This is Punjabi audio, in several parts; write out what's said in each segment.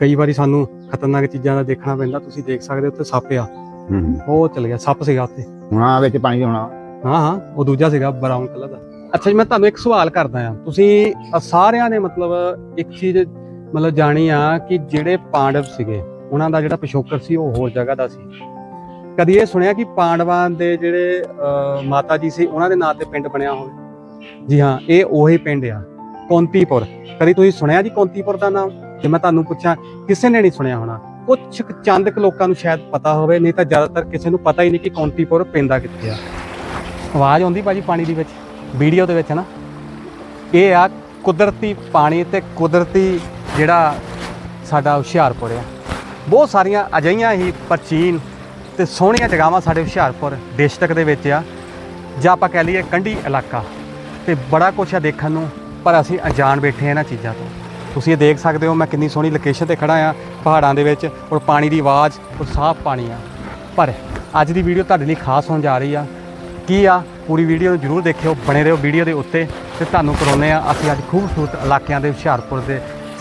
ਕਈ ਵਾਰੀ ਸਾਨੂੰ ਖਤਰਨਾਕ ਚੀਜ਼ਾਂ ਦਾ ਦੇਖਣਾ ਪੈਂਦਾ ਤੁਸੀਂ ਦੇਖ ਸਕਦੇ ਹੋ ਉੱਥੇ ਸੱਪ ਆ। ਹੂੰ। ਉਹ ਚਲ ਗਿਆ ਸੱਪ ਸੀਗਾ ਉੱਥੇ। ਹਾਂ ਵਿੱਚ ਪਾਣੀ ਹੋਣਾ। ਹਾਂ ਹਾਂ ਉਹ ਦੂਜਾ ਸੀਗਾ ਬਰਾਊਨ ਕਲਰ ਦਾ। ਅੱਛਾ ਜੀ ਮੈਂ ਤੁਹਾਨੂੰ ਇੱਕ ਸਵਾਲ ਕਰਦਾ ਆ ਤੁਸੀਂ ਸਾਰਿਆਂ ਨੇ ਮਤਲਬ ਇੱਕ ਚੀਜ਼ ਮਤਲਬ ਜਾਣੀ ਆ ਕਿ ਜਿਹੜੇ ਪਾਂਡਵ ਸੀਗੇ ਉਹਨਾਂ ਦਾ ਜਿਹੜਾ ਪਿਛੋਕਰ ਸੀ ਉਹ ਹੋਰ ਜਗ੍ਹਾ ਦਾ ਸੀ। ਕਦੀ ਇਹ ਸੁਣਿਆ ਕਿ ਪਾਂਡਵਾਂ ਦੇ ਜਿਹੜੇ ਮਾਤਾ ਜੀ ਸੀ ਉਹਨਾਂ ਦੇ ਨਾਂ ਤੇ ਪਿੰਡ ਬਣਿਆ ਹੋਵੇ? ਜੀ ਹਾਂ ਇਹ ਉਹੀ ਪਿੰਡ ਆ ਕੌਂਤੀਪੁਰ। ਕਦੀ ਤੁਸੀਂ ਸੁਣਿਆ ਜੀ ਕੌਂਤੀਪੁਰ ਦਾ ਨਾਮ? ਜੇ ਮੈਂ ਤੁਹਾਨੂੰ ਪੁੱਛਾਂ, ਕਿਸੇ ਨੇ ਨਹੀਂ ਸੁਣਿਆ ਹੋਣਾ। ਕੁਝ ਕੁ ਚੰਦ ਲੋਕਾਂ ਨੂੰ ਸ਼ਾਇਦ ਪਤਾ ਹੋਵੇ, ਨਹੀਂ ਤਾਂ ਜ਼ਿਆਦਾਤਰ ਕਿਸੇ ਨੂੰ ਪਤਾ ਹੀ ਨਹੀਂ ਕਿ ਕੌਂਤੀਪੁਰ ਪੈਂਦਾ ਕਿੱਥੇ ਆ। ਆਵਾਜ਼ ਆਉਂਦੀ ਭਾਜੀ ਪਾਣੀ ਦੇ ਵਿੱਚ, ਵੀਡੀਓ ਦੇ ਵਿੱਚ ਨਾ ਇਹ ਆ ਕੁਦਰਤੀ ਪਾਣੀ ਤੇ ਕੁਦਰਤੀ ਜਿਹੜਾ ਸਾਡਾ ਹੁਸ਼ਿਆਰਪੁਰ ਆ। ਬਹੁਤ ਸਾਰੀਆਂ ਅਜਿਹੀਆਂ ਹੀ ਪ੍ਰਾਚੀਨ ਤੇ ਸੋਹਣੀਆਂ ਜਗ੍ਹਾਵਾਂ ਸਾਡੇ ਹੁਸ਼ਿਆਰਪੁਰ ਡਿਸਟ੍ਰਿਕਟ ਦੇ ਵਿੱਚ ਆ। ਜਾਂ ਆਪਾਂ ਕਹਿ ਲਈਏ ਕੰਢੀ ਇਲਾਕਾ। ਤੇ ਬੜਾ ਕੁਛ ਆ ਦੇਖਣ ਨੂੰ, ਪਰ ਅਸੀਂ ਅਣਜਾਣ ਬੈਠੇ ਆ ਇਹਨਾਂ ਚੀਜ਼ਾਂ ਤੋਂ। ਤੁਸੀਂ ਇਹ ਦੇਖ ਸਕਦੇ ਹੋ ਮੈਂ ਕਿੰਨੀ ਸੋਹਣੀ ਲੋਕੇਸ਼ਨ ਤੇ ਖੜਾ ਆ ਪਹਾੜਾਂ ਦੇ ਵਿੱਚ ਔਰ ਪਾਣੀ ਦੀ ਆਵਾਜ਼, ਔਰ ਸਾਫ਼ ਪਾਣੀ ਆ। ਪਰ ਅੱਜ ਦੀ ਵੀਡੀਓ ਤੁਹਾਡੇ ਲਈ ਖਾਸ ਹੋਣ ਜਾ ਰਹੀ ਆ। ਕੀ ਆ? ਪੂਰੀ ਵੀਡੀਓ ਨੂੰ ਜਰੂਰ ਦੇਖਿਓ, ਬਣੇ ਰਹੋ ਵੀਡੀਓ ਦੇ ਉੱਤੇ ਤੇ ਤੁਹਾਨੂੰ ਕਰਾਉਂਦੇ ਆ ਅਸੀਂ ਅੱਜ ਖੂਬਸੂਰਤ ਇਲਾਕਿਆਂ ਦੇ ਹੁਸ਼ਿਆਰਪੁਰ ਦੇ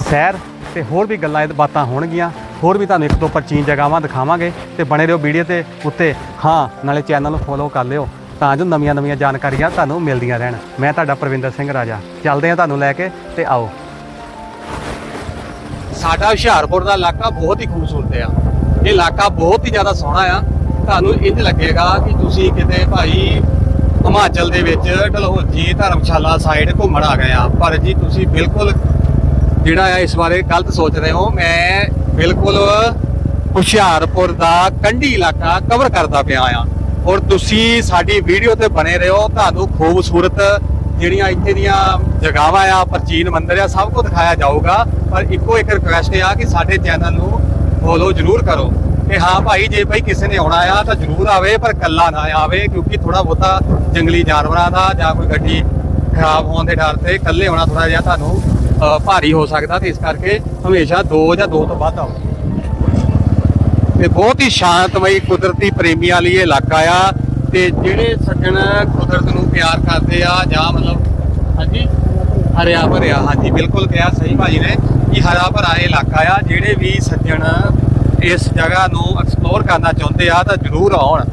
ਸੈਰ ਤੇ ਹੋਰ ਵੀ ਗੱਲਾਂ, ਇਹ ਬਾਤਾਂ ਹੋਣਗੀਆਂ। ਹੋਰ ਵੀ ਤੁਹਾਨੂੰ ਇੱਕ ਦੋ ਪ੍ਰਾਚੀਨ ਜਗ੍ਹਾਵਾਂ ਦਿਖਾਵਾਂਗੇ ਤੇ ਬਣੇ ਰਹੋ ਵੀਡੀਓ ਤੇ ਉੱਤੇ। ਹਾਂ, ਨਾਲੇ ਚੈਨਲ ਨੂੰ ਫੋਲੋ ਕਰ ਲਿਓ ਤਾਂ ਜੋ ਨਵੀਆਂ ਨਵੀਆਂ ਜਾਣਕਾਰੀਆਂ ਤੁਹਾਨੂੰ ਮਿਲਦੀਆਂ ਰਹਿਣ। ਮੈਂ ਤੁਹਾਡਾ ਪ੍ਰਵਿੰਦਰ ਸਿੰਘ ਰਾਜਾ। ਚੱਲਦੇ ਆ ਤੁਹਾਨੂੰ ਲੈ ਕੇ ਤੇ ਆਓ। ਸਾਡਾ ਹੁਸ਼ਿਆਰਪੁਰ ਦਾ ਇਲਾਕਾ ਬਹੁਤ ਹੀ ਖੂਬਸੂਰਤ ਆ। ਇਹ ਇਲਾਕਾ ਬਹੁਤ ਹੀ ਜ਼ਿਆਦਾ ਸੋਹਣਾ ਆ। ਤੁਹਾਨੂੰ ਇੰਜ ਲੱਗੇਗਾ ਕਿ ਤੁਸੀਂ ਕਿਤੇ ਭਾਈ ਹਿਮਾਚਲ ਦੇ ਵਿੱਚ ਡਲਹੌਜੀ ਧਰਮਸ਼ਾਲਾ ਸਾਈਡ ਘੁੰਮਣ ਆ ਗਏ ਆ। ਪਰ ਜੀ ਤੁਸੀਂ ਬਿਲਕੁਲ ਜਿਹੜਾ ਆ ਇਸ ਬਾਰੇ ਗਲਤ ਸੋਚ ਰਹੇ ਹੋ। ਮੈਂ ਬਿਲਕੁਲ ਹੁਸ਼ਿਆਰਪੁਰ ਦਾ ਕੰਢੀ ਇਲਾਕਾ ਕਵਰ ਕਰਦਾ ਪਿਆ ਆ। ਔਰ ਤੁਸੀਂ ਸਾਡੀ ਵੀਡੀਓ ਤੇ ਬਣੇ ਰਹੋ। ਤੁਹਾਨੂੰ ਖੂਬਸੂਰਤ ਜਿਹੜੀਆਂ ਇੱਥੇ ਦੀਆਂ ਜਗ੍ਹਾਵਾਂ ਆ, ਪ੍ਰਾਚੀਨ ਮੰਦਿਰ ਆ, ਸਭ ਕੁਝ ਦਿਖਾਇਆ ਜਾਊਗਾ। ਪਰ ਇੱਕੋ ਇੱਕ ਰਿਕੁਐਸਟ ਆ ਕਿ ਸਾਡੇ ਚੈਨਲ ਨੂੰ ਫੋਲੋ ਜ਼ਰੂਰ ਕਰੋ। ਕਿ ਹਾਂ ਭਾਈ, ਜੇ ਭਾਈ ਕਿਸੇ ਨੇ ਆਉਣਾ ਆ ਤਾਂ ਜ਼ਰੂਰ ਆਵੇ, ਪਰ ਕੱਲਾ ਨਾ ਆਵੇ, ਕਿਉਂਕਿ ਥੋੜਾ ਬਹੁਤਾ ਜੰਗਲੀ ਜਾਨਵਰਾਂ ਦਾ ਜਾਂ ਕੋਈ ਗੱਡੀ ਖਰਾਬ ਹੋਣ ਦੇ ਡਰ ਤੇ ਇਕੱਲੇ ਆਉਣਾ ਥੋੜਾ ਜਿਹਾ ਤੁਹਾਨੂੰ ਭਾਰੀ ਹੋ ਸਕਦਾ ਤੇ ਇਸ ਕਰਕੇ ਹਮੇਸ਼ਾ ਦੋ ਜਾਂ ਦੋ ਤੋਂ ਵੱਧ ਆਓ। ਤੇ ਬਹੁਤ ਹੀ ਸ਼ਾਂਤਮਈ ਕੁਦਰਤੀ ਪ੍ਰੇਮੀਆਂ ਲਈ ਇਹ ਇਲਾਕਾ ਆ ਤੇ ਜਿਹੜੇ ਸੱਜਣ ਕੁਦਰਤ ਨੂੰ ਪਿਆਰ ਕਰਦੇ ਆ ਜਾਂ ਮਤਲਬ, ਹਾਂਜੀ, ਹਰਿਆ ਭਰਿਆ, ਹਾਂਜੀ, ਬਿਲਕੁਲ ਕਿਹਾ ਸਹੀ ਭਾਜੀ ਨੇ। ਕਿ ਹਰਾ ਭਰਾ ਇਲਾਕਾ ਆ, ਜਿਹੜੇ ਵੀ ਸੱਜਣ ਇਸ ਜਗ੍ਹਾ ਨੂੰ ਐਕਸਪਲੋਰ ਕਰਨਾ ਚਾਹੁੰਦੇ ਆ, ਤਾਂ ਜ਼ਰੂਰ ਆਉਣ।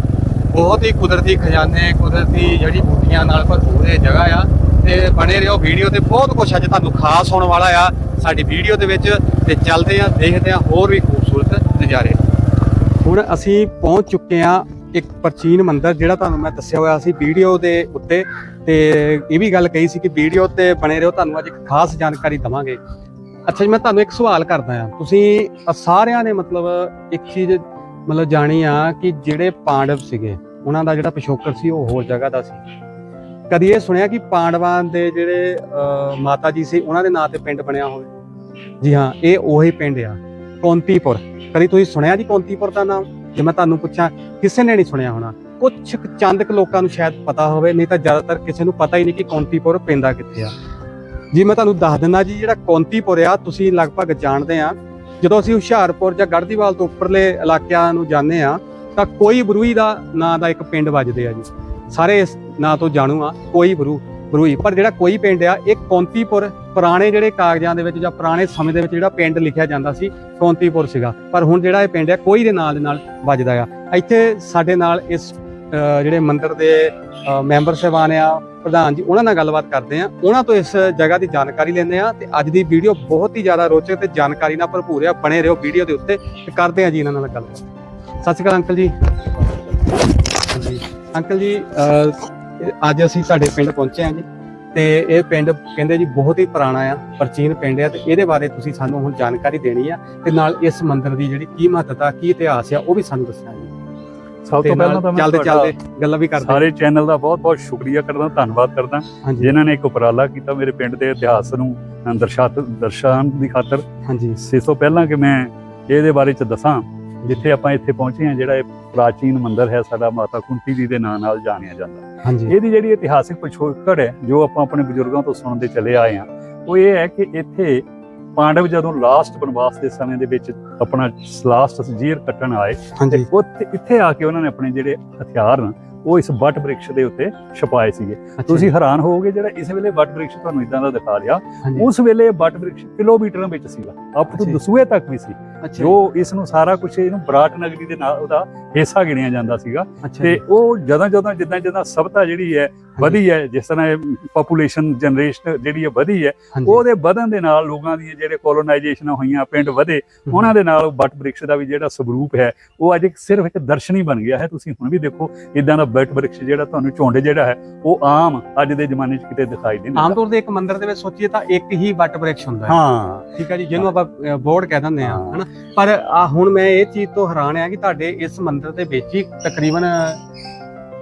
ਬਹੁਤ ਹੀ ਕੁਦਰਤੀ ਖਜ਼ਾਨੇ, ਕੁਦਰਤੀ ਜਿਹੜੀ ਬੂਟੀਆਂ ਨਾਲ ਭਰਪੂਰ ਇਹ ਜਗ੍ਹਾ ਆ। ਤੇ ਬਣੇ ਰਹੋ ਵੀਡੀਓ ਤੇ, ਬਹੁਤ ਕੁਝ ਅੱਜ ਤੁਹਾਨੂੰ ਖਾਸ ਹੋਣ ਵਾਲਾ ਆ ਸਾਡੀ ਵੀਡੀਓ ਦੇ ਵਿੱਚ। ਤੇ ਚੱਲਦੇ ਆ, ਦੇਖਦੇ ਆ ਹੋਰ ਵੀ ਖੂਬਸੂਰਤ ਨਜ਼ਾਰੇ। ਹੁਣ ਅਸੀਂ ਪਹੁੰਚ ਚੁੱਕੇ ਆ ਇੱਕ ਪ੍ਰਾਚੀਨ ਮੰਦਿਰ, ਜਿਹੜਾ ਤੁਹਾਨੂੰ ਮੈਂ ਦੱਸਿਆ ਹੋਇਆ ਸੀ ਵੀਡੀਓ ਦੇ ਉੱਤੇ। ਤੇ ਇਹ ਵੀ ਗੱਲ ਕਹੀ ਸੀ ਕਿ ਵੀਡੀਓ ਤੇ ਬਣੇ ਰਹੋ, ਤੁਹਾਨੂੰ ਅੱਜ ਇੱਕ ਖਾਸ ਜਾਣਕਾਰੀ ਦਵਾਂਗੇ। ਅੱਛਾ ਜੀ, ਮੈਂ ਤੁਹਾਨੂੰ ਇੱਕ ਸਵਾਲ ਕਰਦਾ ਆ ਤੁਸੀਂ ਸਾਰਿਆਂ ਨੇ ਮਤਲਬ ਇੱਕ ਚੀਜ਼ ਮਤਲਬ ਜਾਣੀ ਆ ਕਿ ਜਿਹੜੇ ਪਾਂਡਵ ਸੀਗੇ, ਉਹਨਾਂ ਦਾ ਜਿਹੜਾ ਪਿਛੋਕਰ ਸੀ, ਉਹ ਹੋਰ ਜਗ੍ਹਾ ਦਾ ਸੀ। ਕਦੀ ਇਹ ਸੁਣਿਆ ਕਿ ਪਾਂਡਵਾਂ ਦੇ ਜਿਹੜੇ ਮਾਤਾ ਜੀ ਸੀ, ਉਹਨਾਂ ਦੇ ਨਾਂ ਤੇ ਪਿੰਡ ਬਣਿਆ ਹੋਵੇ? ਜੀ ਹਾਂ, ਇਹ ਉਹੀ ਪਿੰਡ ਆ, ਕੌਂਤੀਪੁਰ। ਕਦੀ ਤੁਸੀਂ ਸੁਣਿਆ ਜੀ ਕੌਂਤੀਪੁਰ ਦਾ ਨਾਮ? ਜੇ ਮੈਂ ਤੁਹਾਨੂੰ ਪੁੱਛਾਂ, ਕਿਸੇ ਨੇ ਨਹੀਂ ਸੁਣਿਆ ਹੋਣਾ। ਕੁਝ ਕੁ ਚੰਦ ਕੁ ਲੋਕਾਂ ਨੂੰ ਸ਼ਾਇਦ ਪਤਾ ਹੋਵੇ, ਨਹੀਂ ਤਾਂ ਜ਼ਿਆਦਾਤਰ ਕਿਸੇ ਨੂੰ ਪਤਾ ਹੀ ਨਹੀਂ ਕਿ ਕੌਂਤੀਪੁਰ ਪੈਂਦਾ ਕਿੱਥੇ ਆ। ਜੀ, ਮੈਂ ਤੁਹਾਨੂੰ ਦੱਸ ਦਿੰਦਾ ਜੀ, ਜਿਹੜਾ ਕੌਂਤੀਪੁਰ ਆ, ਤੁਸੀਂ ਲਗਭਗ ਜਾਣਦੇ ਆ। ਜਦੋਂ ਅਸੀਂ ਹੁਸ਼ਿਆਰਪੁਰ ਜਾਂ ਗੜਦੀਵਾਲ ਤੋਂ ਉੱਪਰਲੇ ਇਲਾਕਿਆਂ ਨੂੰ ਜਾਂਦੇ ਆ, ਤਾਂ ਕੋਈ ਬਰੂਈ ਦਾ ਨਾਂ ਦਾ ਇੱਕ ਪਿੰਡ ਵੱਜਦੇ ਆ ਜੀ। ਸਾਰੇ ਇਸ ਨਾਂ ਤੋਂ ਜਾਣੂ ਆ, ਕੋਈ ਬਰੂ, ਬਰੂਈ। ਪਰ ਜਿਹੜਾ ਕੋਈ ਪਿੰਡ ਆ, ਇਹ ਕੌਂਤੀਪੁਰ ਪੁਰਾਣੇ ਜਿਹੜੇ ਕਾਗਜ਼ਾਂ ਦੇ ਵਿੱਚ ਜਾਂ ਪੁਰਾਣੇ ਸਮੇਂ ਦੇ ਵਿੱਚ ਜਿਹੜਾ ਪਿੰਡ ਲਿਖਿਆ ਜਾਂਦਾ ਸੀ, ਕੌਂਤੀਪੁਰ ਸੀਗਾ। ਪਰ ਹੁਣ ਜਿਹੜਾ ਇਹ ਪਿੰਡ ਆ, ਕੋਈ ਦੇ ਨਾਂ ਦੇ ਨਾਲ ਵੱਜਦਾ ਆ। ਇੱਥੇ ਸਾਡੇ ਨਾਲ ਇਸ ਜਿਹੜੇ ਮੰਦਿਰ ਦੇ ਮੈਂਬਰ ਸਹਿਬਾਨ ਆ ਪ੍ਰਧਾਨ ਜੀ, ਉਹਨਾਂ ਨਾਲ ਗੱਲਬਾਤ ਕਰਦੇ ਆ ਉਹਨਾਂ ਤੋਂ ਇਸ ਜਗ੍ਹਾ ਦੀ ਜਾਣਕਾਰੀ ਲੈਂਦੇ ਆ ਤੇ ਅੱਜ ਦੀ ਵੀਡੀਓ ਬਹੁਤ ਹੀ ਜ਼ਿਆਦਾ ਰੋਚਕ ਤੇ ਜਾਣਕਾਰੀ ਨਾਲ ਭਰਪੂਰ ਆ। ਬਣੇ ਰਹੋ ਵੀਡੀਓ ਦੇ ਉੱਤੇ ਤੇ ਕਰਦੇ ਆ ਜੀ ਇਹਨਾਂ ਨਾਲ ਗੱਲਬਾਤ। ਸਤਿ ਸ਼੍ਰੀ ਅਕਾਲ ਅੰਕਲ ਜੀ। ਹਾਂਜੀ ਅੰਕਲ ਜੀ ਅੱਜ ਅਸੀਂ ਤੁਹਾਡੇ ਪਿੰਡ ਪਹੁੰਚੇ ਆ ਜੀ ਤੇ ਇਹ ਪਿੰਡ ਕਹਿੰਦੇ ਜੀ ਬਹੁਤ ਹੀ ਪੁਰਾਣਾ ਆ, ਪ੍ਰਾਚੀਨ ਪਿੰਡ ਆ ਤੇ ਇਹਦੇ ਬਾਰੇ ਤੁਸੀਂ ਸਾਨੂੰ ਹੁਣ ਜਾਣਕਾਰੀ ਦੇਣੀ ਆ ਤੇ ਨਾਲ ਇਸ ਮੰਦਿਰ ਦੀ ਜਿਹੜੀ ਕੀ ਮਹੱਤਤਾ, ਕੀ ਇਤਿਹਾਸ ਆ ਉਹ ਵੀ ਸਾਨੂੰ ਦੱਸਣਾ ਜੀ। ਸਭ ਤੇ ਪਹਿਲਾਂ ਤਾਂ ਮੈਂ ਚੱਲਦੇ ਗੱਲਾਂ ਵੀ ਕਰਦੇ ਸਾਰੇ ਚੈਨਲ ਦਾ ਬਹੁਤ-ਬਹੁਤ ਸ਼ੁਕਰੀਆ ਕਰਦਾ ਧੰਨਵਾਦ ਕਰਦਾ। ਜਿਨ੍ਹਾਂ ਨੇ ਇੱਕ ਉਪਰਾਲਾ ਕੀਤਾ ਮੇਰੇ ਪਿੰਡ ਦੇ ਇਤਿਹਾਸ ਨੂੰ ਦਰਸਾਤ ਦਰਸਾਉਣ ਦੀ ਖਾਤਰ। ਹਾਂਜੀ। ਸੇ ਤੋਂ ਪਹਿਲਾਂ ਕਿ ਮੈਂ ਇਹਦੇ ਬਾਰੇ ਚ ਦੱਸਾਂ ਜਿੱਥੇ ਆਪਾਂ ਇੱਥੇ ਪਹੁੰਚੇ ਹਾਂ ਜਿਹੜਾ ਇਹ ਪ੍ਰਾਚੀਨ ਮੰਦਿਰ ਹੈ ਸਾਡਾ ਮਾਤਾ ਕੁੰਤੀ ਜੀ ਦੇ ਨਾਂ ਨਾਲ ਜਾਣਿਆ ਜਾਂਦਾ। ਹਾਂਜੀ। ਇਹਦੀ ਜਿਹੜੀ ਇਤਿਹਾਸਿਕ ਪਿਛੋਕੜ ਹੈ ਜੋ ਆਪਾਂ ਆਪਣੇ ਬਜ਼ੁਰਗਾਂ ਤੋਂ ਸੁਣਦੇ ਚੱਲੇ ਆਏ ਹਾਂ ਉਹ ਇਹ ਹੈ ਕਿ ਇੱਥੇ ਪਾਂਡਵ ਜਦੋਂ ਲਾਸਟ ਬਨਵਾਸ ਦੇ ਸਮੇਂ ਦੇ ਵਿੱਚ ਆਪਣਾ ਲਾਸਟ ਜੀਰ ਕੱਟਣ ਆਏ ਹਾਂਜੀ। ਉੱਥੇ ਇੱਥੇ ਆ ਕੇ ਉਹਨਾਂ ਨੇ ਆਪਣੇ ਜਿਹੜੇ ਹਥਿਆਰ ਨੇ ਉਹ ਇਸ ਵੱਟ ਬ੍ਰਿਕਸ਼ ਦੇ ਉੱਤੇ ਛਪਾਏ ਸੀਗੇ। ਤੁਸੀਂ ਹੈਰਾਨ ਹੋਵੋਗੇ ਜਿਹੜਾ ਇਸ ਵੇਲੇ ਵੱਟ ਬ੍ਰਿਕਸ਼ ਤੁਹਾਨੂੰ ਇਦਾਂ ਦਾ ਦਿਖਾ ਰਿਹਾ। ਉਸ ਵੇਲੇ ਵੱਟ ਬ੍ਰਿਕਸ਼ ਕਿਲੋਮੀਟਰਾਂ ਵਿੱਚ ਸੀਗਾ। Up to. ਦਸੂਏ ਤੱਕ ਵੀ ਸੀ। ਜੋ ਇਸ ਨੂੰ ਸਾਰਾ ਕੁਝ ਇਹਨੂੰ ਬਰਾਟ ਨਗਰੀ ਦੇ ਨਾਲ ਉਹਦਾ ਹਿੱਸਾ ਗਿਣਿਆ ਜਾਂਦਾ ਸੀਗਾ। ਤੇ ਉਹ ਜਦੋਂ ਜਦੋਂ ਜਿੱਦਾਂ ਜਿੱਦਾਂ ਸਭਤਾ ਜਿਹੜੀ ਹੈ ਵਧੀ ਹੈ ਜਿਸ ਤਰ੍ਹਾਂ ਪੋਪੂਲੇਸ਼ਨ ਜਨਰੇਸ਼ਨ ਜਿਹੜੀ ਹੈ ਵਧੀ ਹੈ ਉਹਦੇ ਵਧਣ ਦੇ ਨਾਲ ਲੋਕਾਂ ਦੀਆਂ ਜਿਹੜੇ ਕੋਲੋਨਾਈਜੇਸ਼ਨ ਹੋਈਆਂ ਪਿੰਡ ਵਧੇ ਉਹਨਾਂ ਦੇ ਨਾਲ ਬੱਟ ਬ੍ਰਿਕਸ਼ ਦਾ ਵੀ ਜਿਹੜਾ ਸਰੂਪ ਹੈ ਉਹ ਅੱਜ ਸਿਰਫ ਇੱਕ ਦਰਸ਼ਨ ਬਣ ਗਿਆ ਹੈ। ਤੁਸੀਂ ਹੁਣ ਵੀ ਦੇਖੋ ਇਦਾਂ ਦਾ ਬੱਟ ਬ੍ਰਿਕਸ਼ ਜਿਹੜਾ ਤੁਹਾਨੂੰ ਝੁੰਡ ਜਿਹੜਾ ਹੈ ਉਹ ਆਮ ਅੱਜ ਦੇ ਜ਼ਮਾਨੇ 'ਚ ਕਿਤੇ ਦਿਖਾਈ ਨਹੀਂ ਆਮ ਤੌਰ ਤੇ ਇੱਕ ਮੰਦਿਰ ਦੇ ਵਿੱਚ ਸੋਚੀਏ ਤਾਂ ਇੱਕ ਹੀ ਵੱਟ ਬ੍ਰਿਕਸ਼ ਹੁੰਦਾ ਹੈ। ਹਾਂ। ਠੀਕ ਹੈ ਜੀ ਜਿਹਨੂੰ ਆਪਾਂ ਬੋਰਡ ਕਹਿ ਦਿੰਦੇ ਆ ਹਾਂ। ਹਨਾ? ਪਰ ਆ ਹੁਣ ਮੈਂ ਇਹ ਚੀਜ਼ ਤੋਂ ਹੈਰਾਨ ਆ ਕਿ ਤੁਹਾਡੇ ਇਸ ਮੰਦਿਰ ਦੇ ਵਿੱਚ ਹੀ ਤਕਰੀਬਨ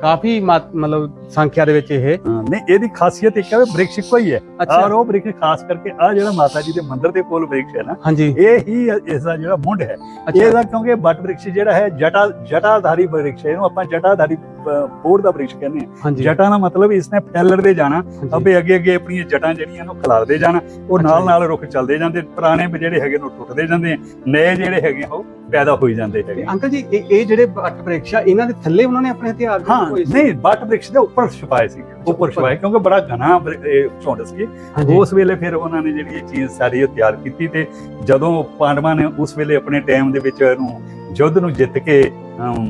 ਕਾਫੀ ਮਾਤ- ਮਤਲਬ ਸੰਖਿਆ ਦੇ ਵਿੱਚ ਇਹ ਨਹੀਂ ਇਹਦੀ ਖਾਸੀਅਤ ਇੱਕ ਹੈ ਬ੍ਰਿਕਸ਼ ਇੱਕੋ ਹੀ ਹੈ। ਔਰ ਉਹ ਬ੍ਰਿਕਸ਼ ਖਾਸ ਕਰਕੇ ਆ ਜਿਹੜਾ ਮਾਤਾ ਜੀ ਦੇ ਮੰਦਿਰ ਦੇ ਕੋਲ ਬ੍ਰਿਕਸ਼ ਹੈ ਨਾ ਹਾਂਜੀ। ਇਹ ਹੀ ਇਸ ਦਾ ਜਿਹੜਾ ਮੁੰਡ ਹੈ। ਇਹਦਾ ਕਿਉਂਕਿ ਬੱਟ ਬ੍ਰਿਕਸ਼ ਜਿਹੜਾ ਹੈ ਜਟਾ ਜਟਾਧਾਰੀ ਬ੍ਰਿਕਸ਼ ਹੈ ਇਹਨੂੰ ਆਪਾਂ ਜਟਾਧਾਰੀ ਬੋਰਡ ਦਾ ਬ੍ਰਿਕਸ਼ ਕਹਿੰਦੇ ਹਾਂਜੀ ਜਟਾਂ ਦਾ ਮਤਲਬ ਇਸਨੇ ਫੈਲੜਦੇ ਜਾਣਾ ਹਾਂਜੀ। ਅੱਗੇ ਅੱਗੇ ਆਪਣੀਆਂ ਜਟਾਂ ਜਿਹੜੀਆਂ ਨੂੰ ਖਿਲਾਰਦੇ ਜਾਣਾ ਉਹ ਨਾਲ। ਨਾਲ ਰੁੱਖ ਚੱਲਦੇ ਜਾਂਦੇ ਪੁਰਾਣੇ ਜਿਹੜੇ ਹੈਗੇ ਨੇ ਟੁੱਟਦੇ ਜਾਂਦੇ ਆ ਨਏ ਜਿਹੜੇ ਹੈਗੇ ਆ ਉਹ ਪੈਦਾ ਹੋਈ ਜਾਂਦੇ ਹੈਗੇ ਅੰਕਲ ਜੀ ਇਹ ਜਿਹੜੇ ਵੱਟ ਬ੍ਰਿਕਸ਼ ਆ ਇਹਨਾਂ ਦੇ ਥੱਲੇ ਉਹਨਾਂ ਨੇ ਆਪਣੇ ਹਥਿਆਰ ਹਾਂ? ਨਹੀਂ ਬੱਟ ਬ੍ਰਿਕਸ਼ ਦੇ ਉੱਪਰ ਛਪਾਏ ਸੀ ਉੱਪਰ। ਛਪਾਏ ਕਿਉਂਕਿ ਬੜਾ ਘਣਾ ਬ੍ਰਿ- ਇਹ ਝੁੰਡ ਸੀ। ਉਸ ਵੇਲੇ ਫਿਰ ਉਹਨਾਂ ਨੇ ਜਿਹੜੀ ਇਹ ਚੀਜ਼ ਸਾਰੀ ਉਹ ਤਿਆਰ ਕੀਤੀ ਤੇ ਜਦੋਂ ਪਾਂਡਵਾਂ ਨੇ ਉਸ ਵੇਲੇ ਆਪਣੇ ਟਾਈਮ ਦੇ ਵਿੱਚ ਇਹਨੂੰ ਯੁੱਧ ਨੂੰ ਜਿੱਤ ਕੇ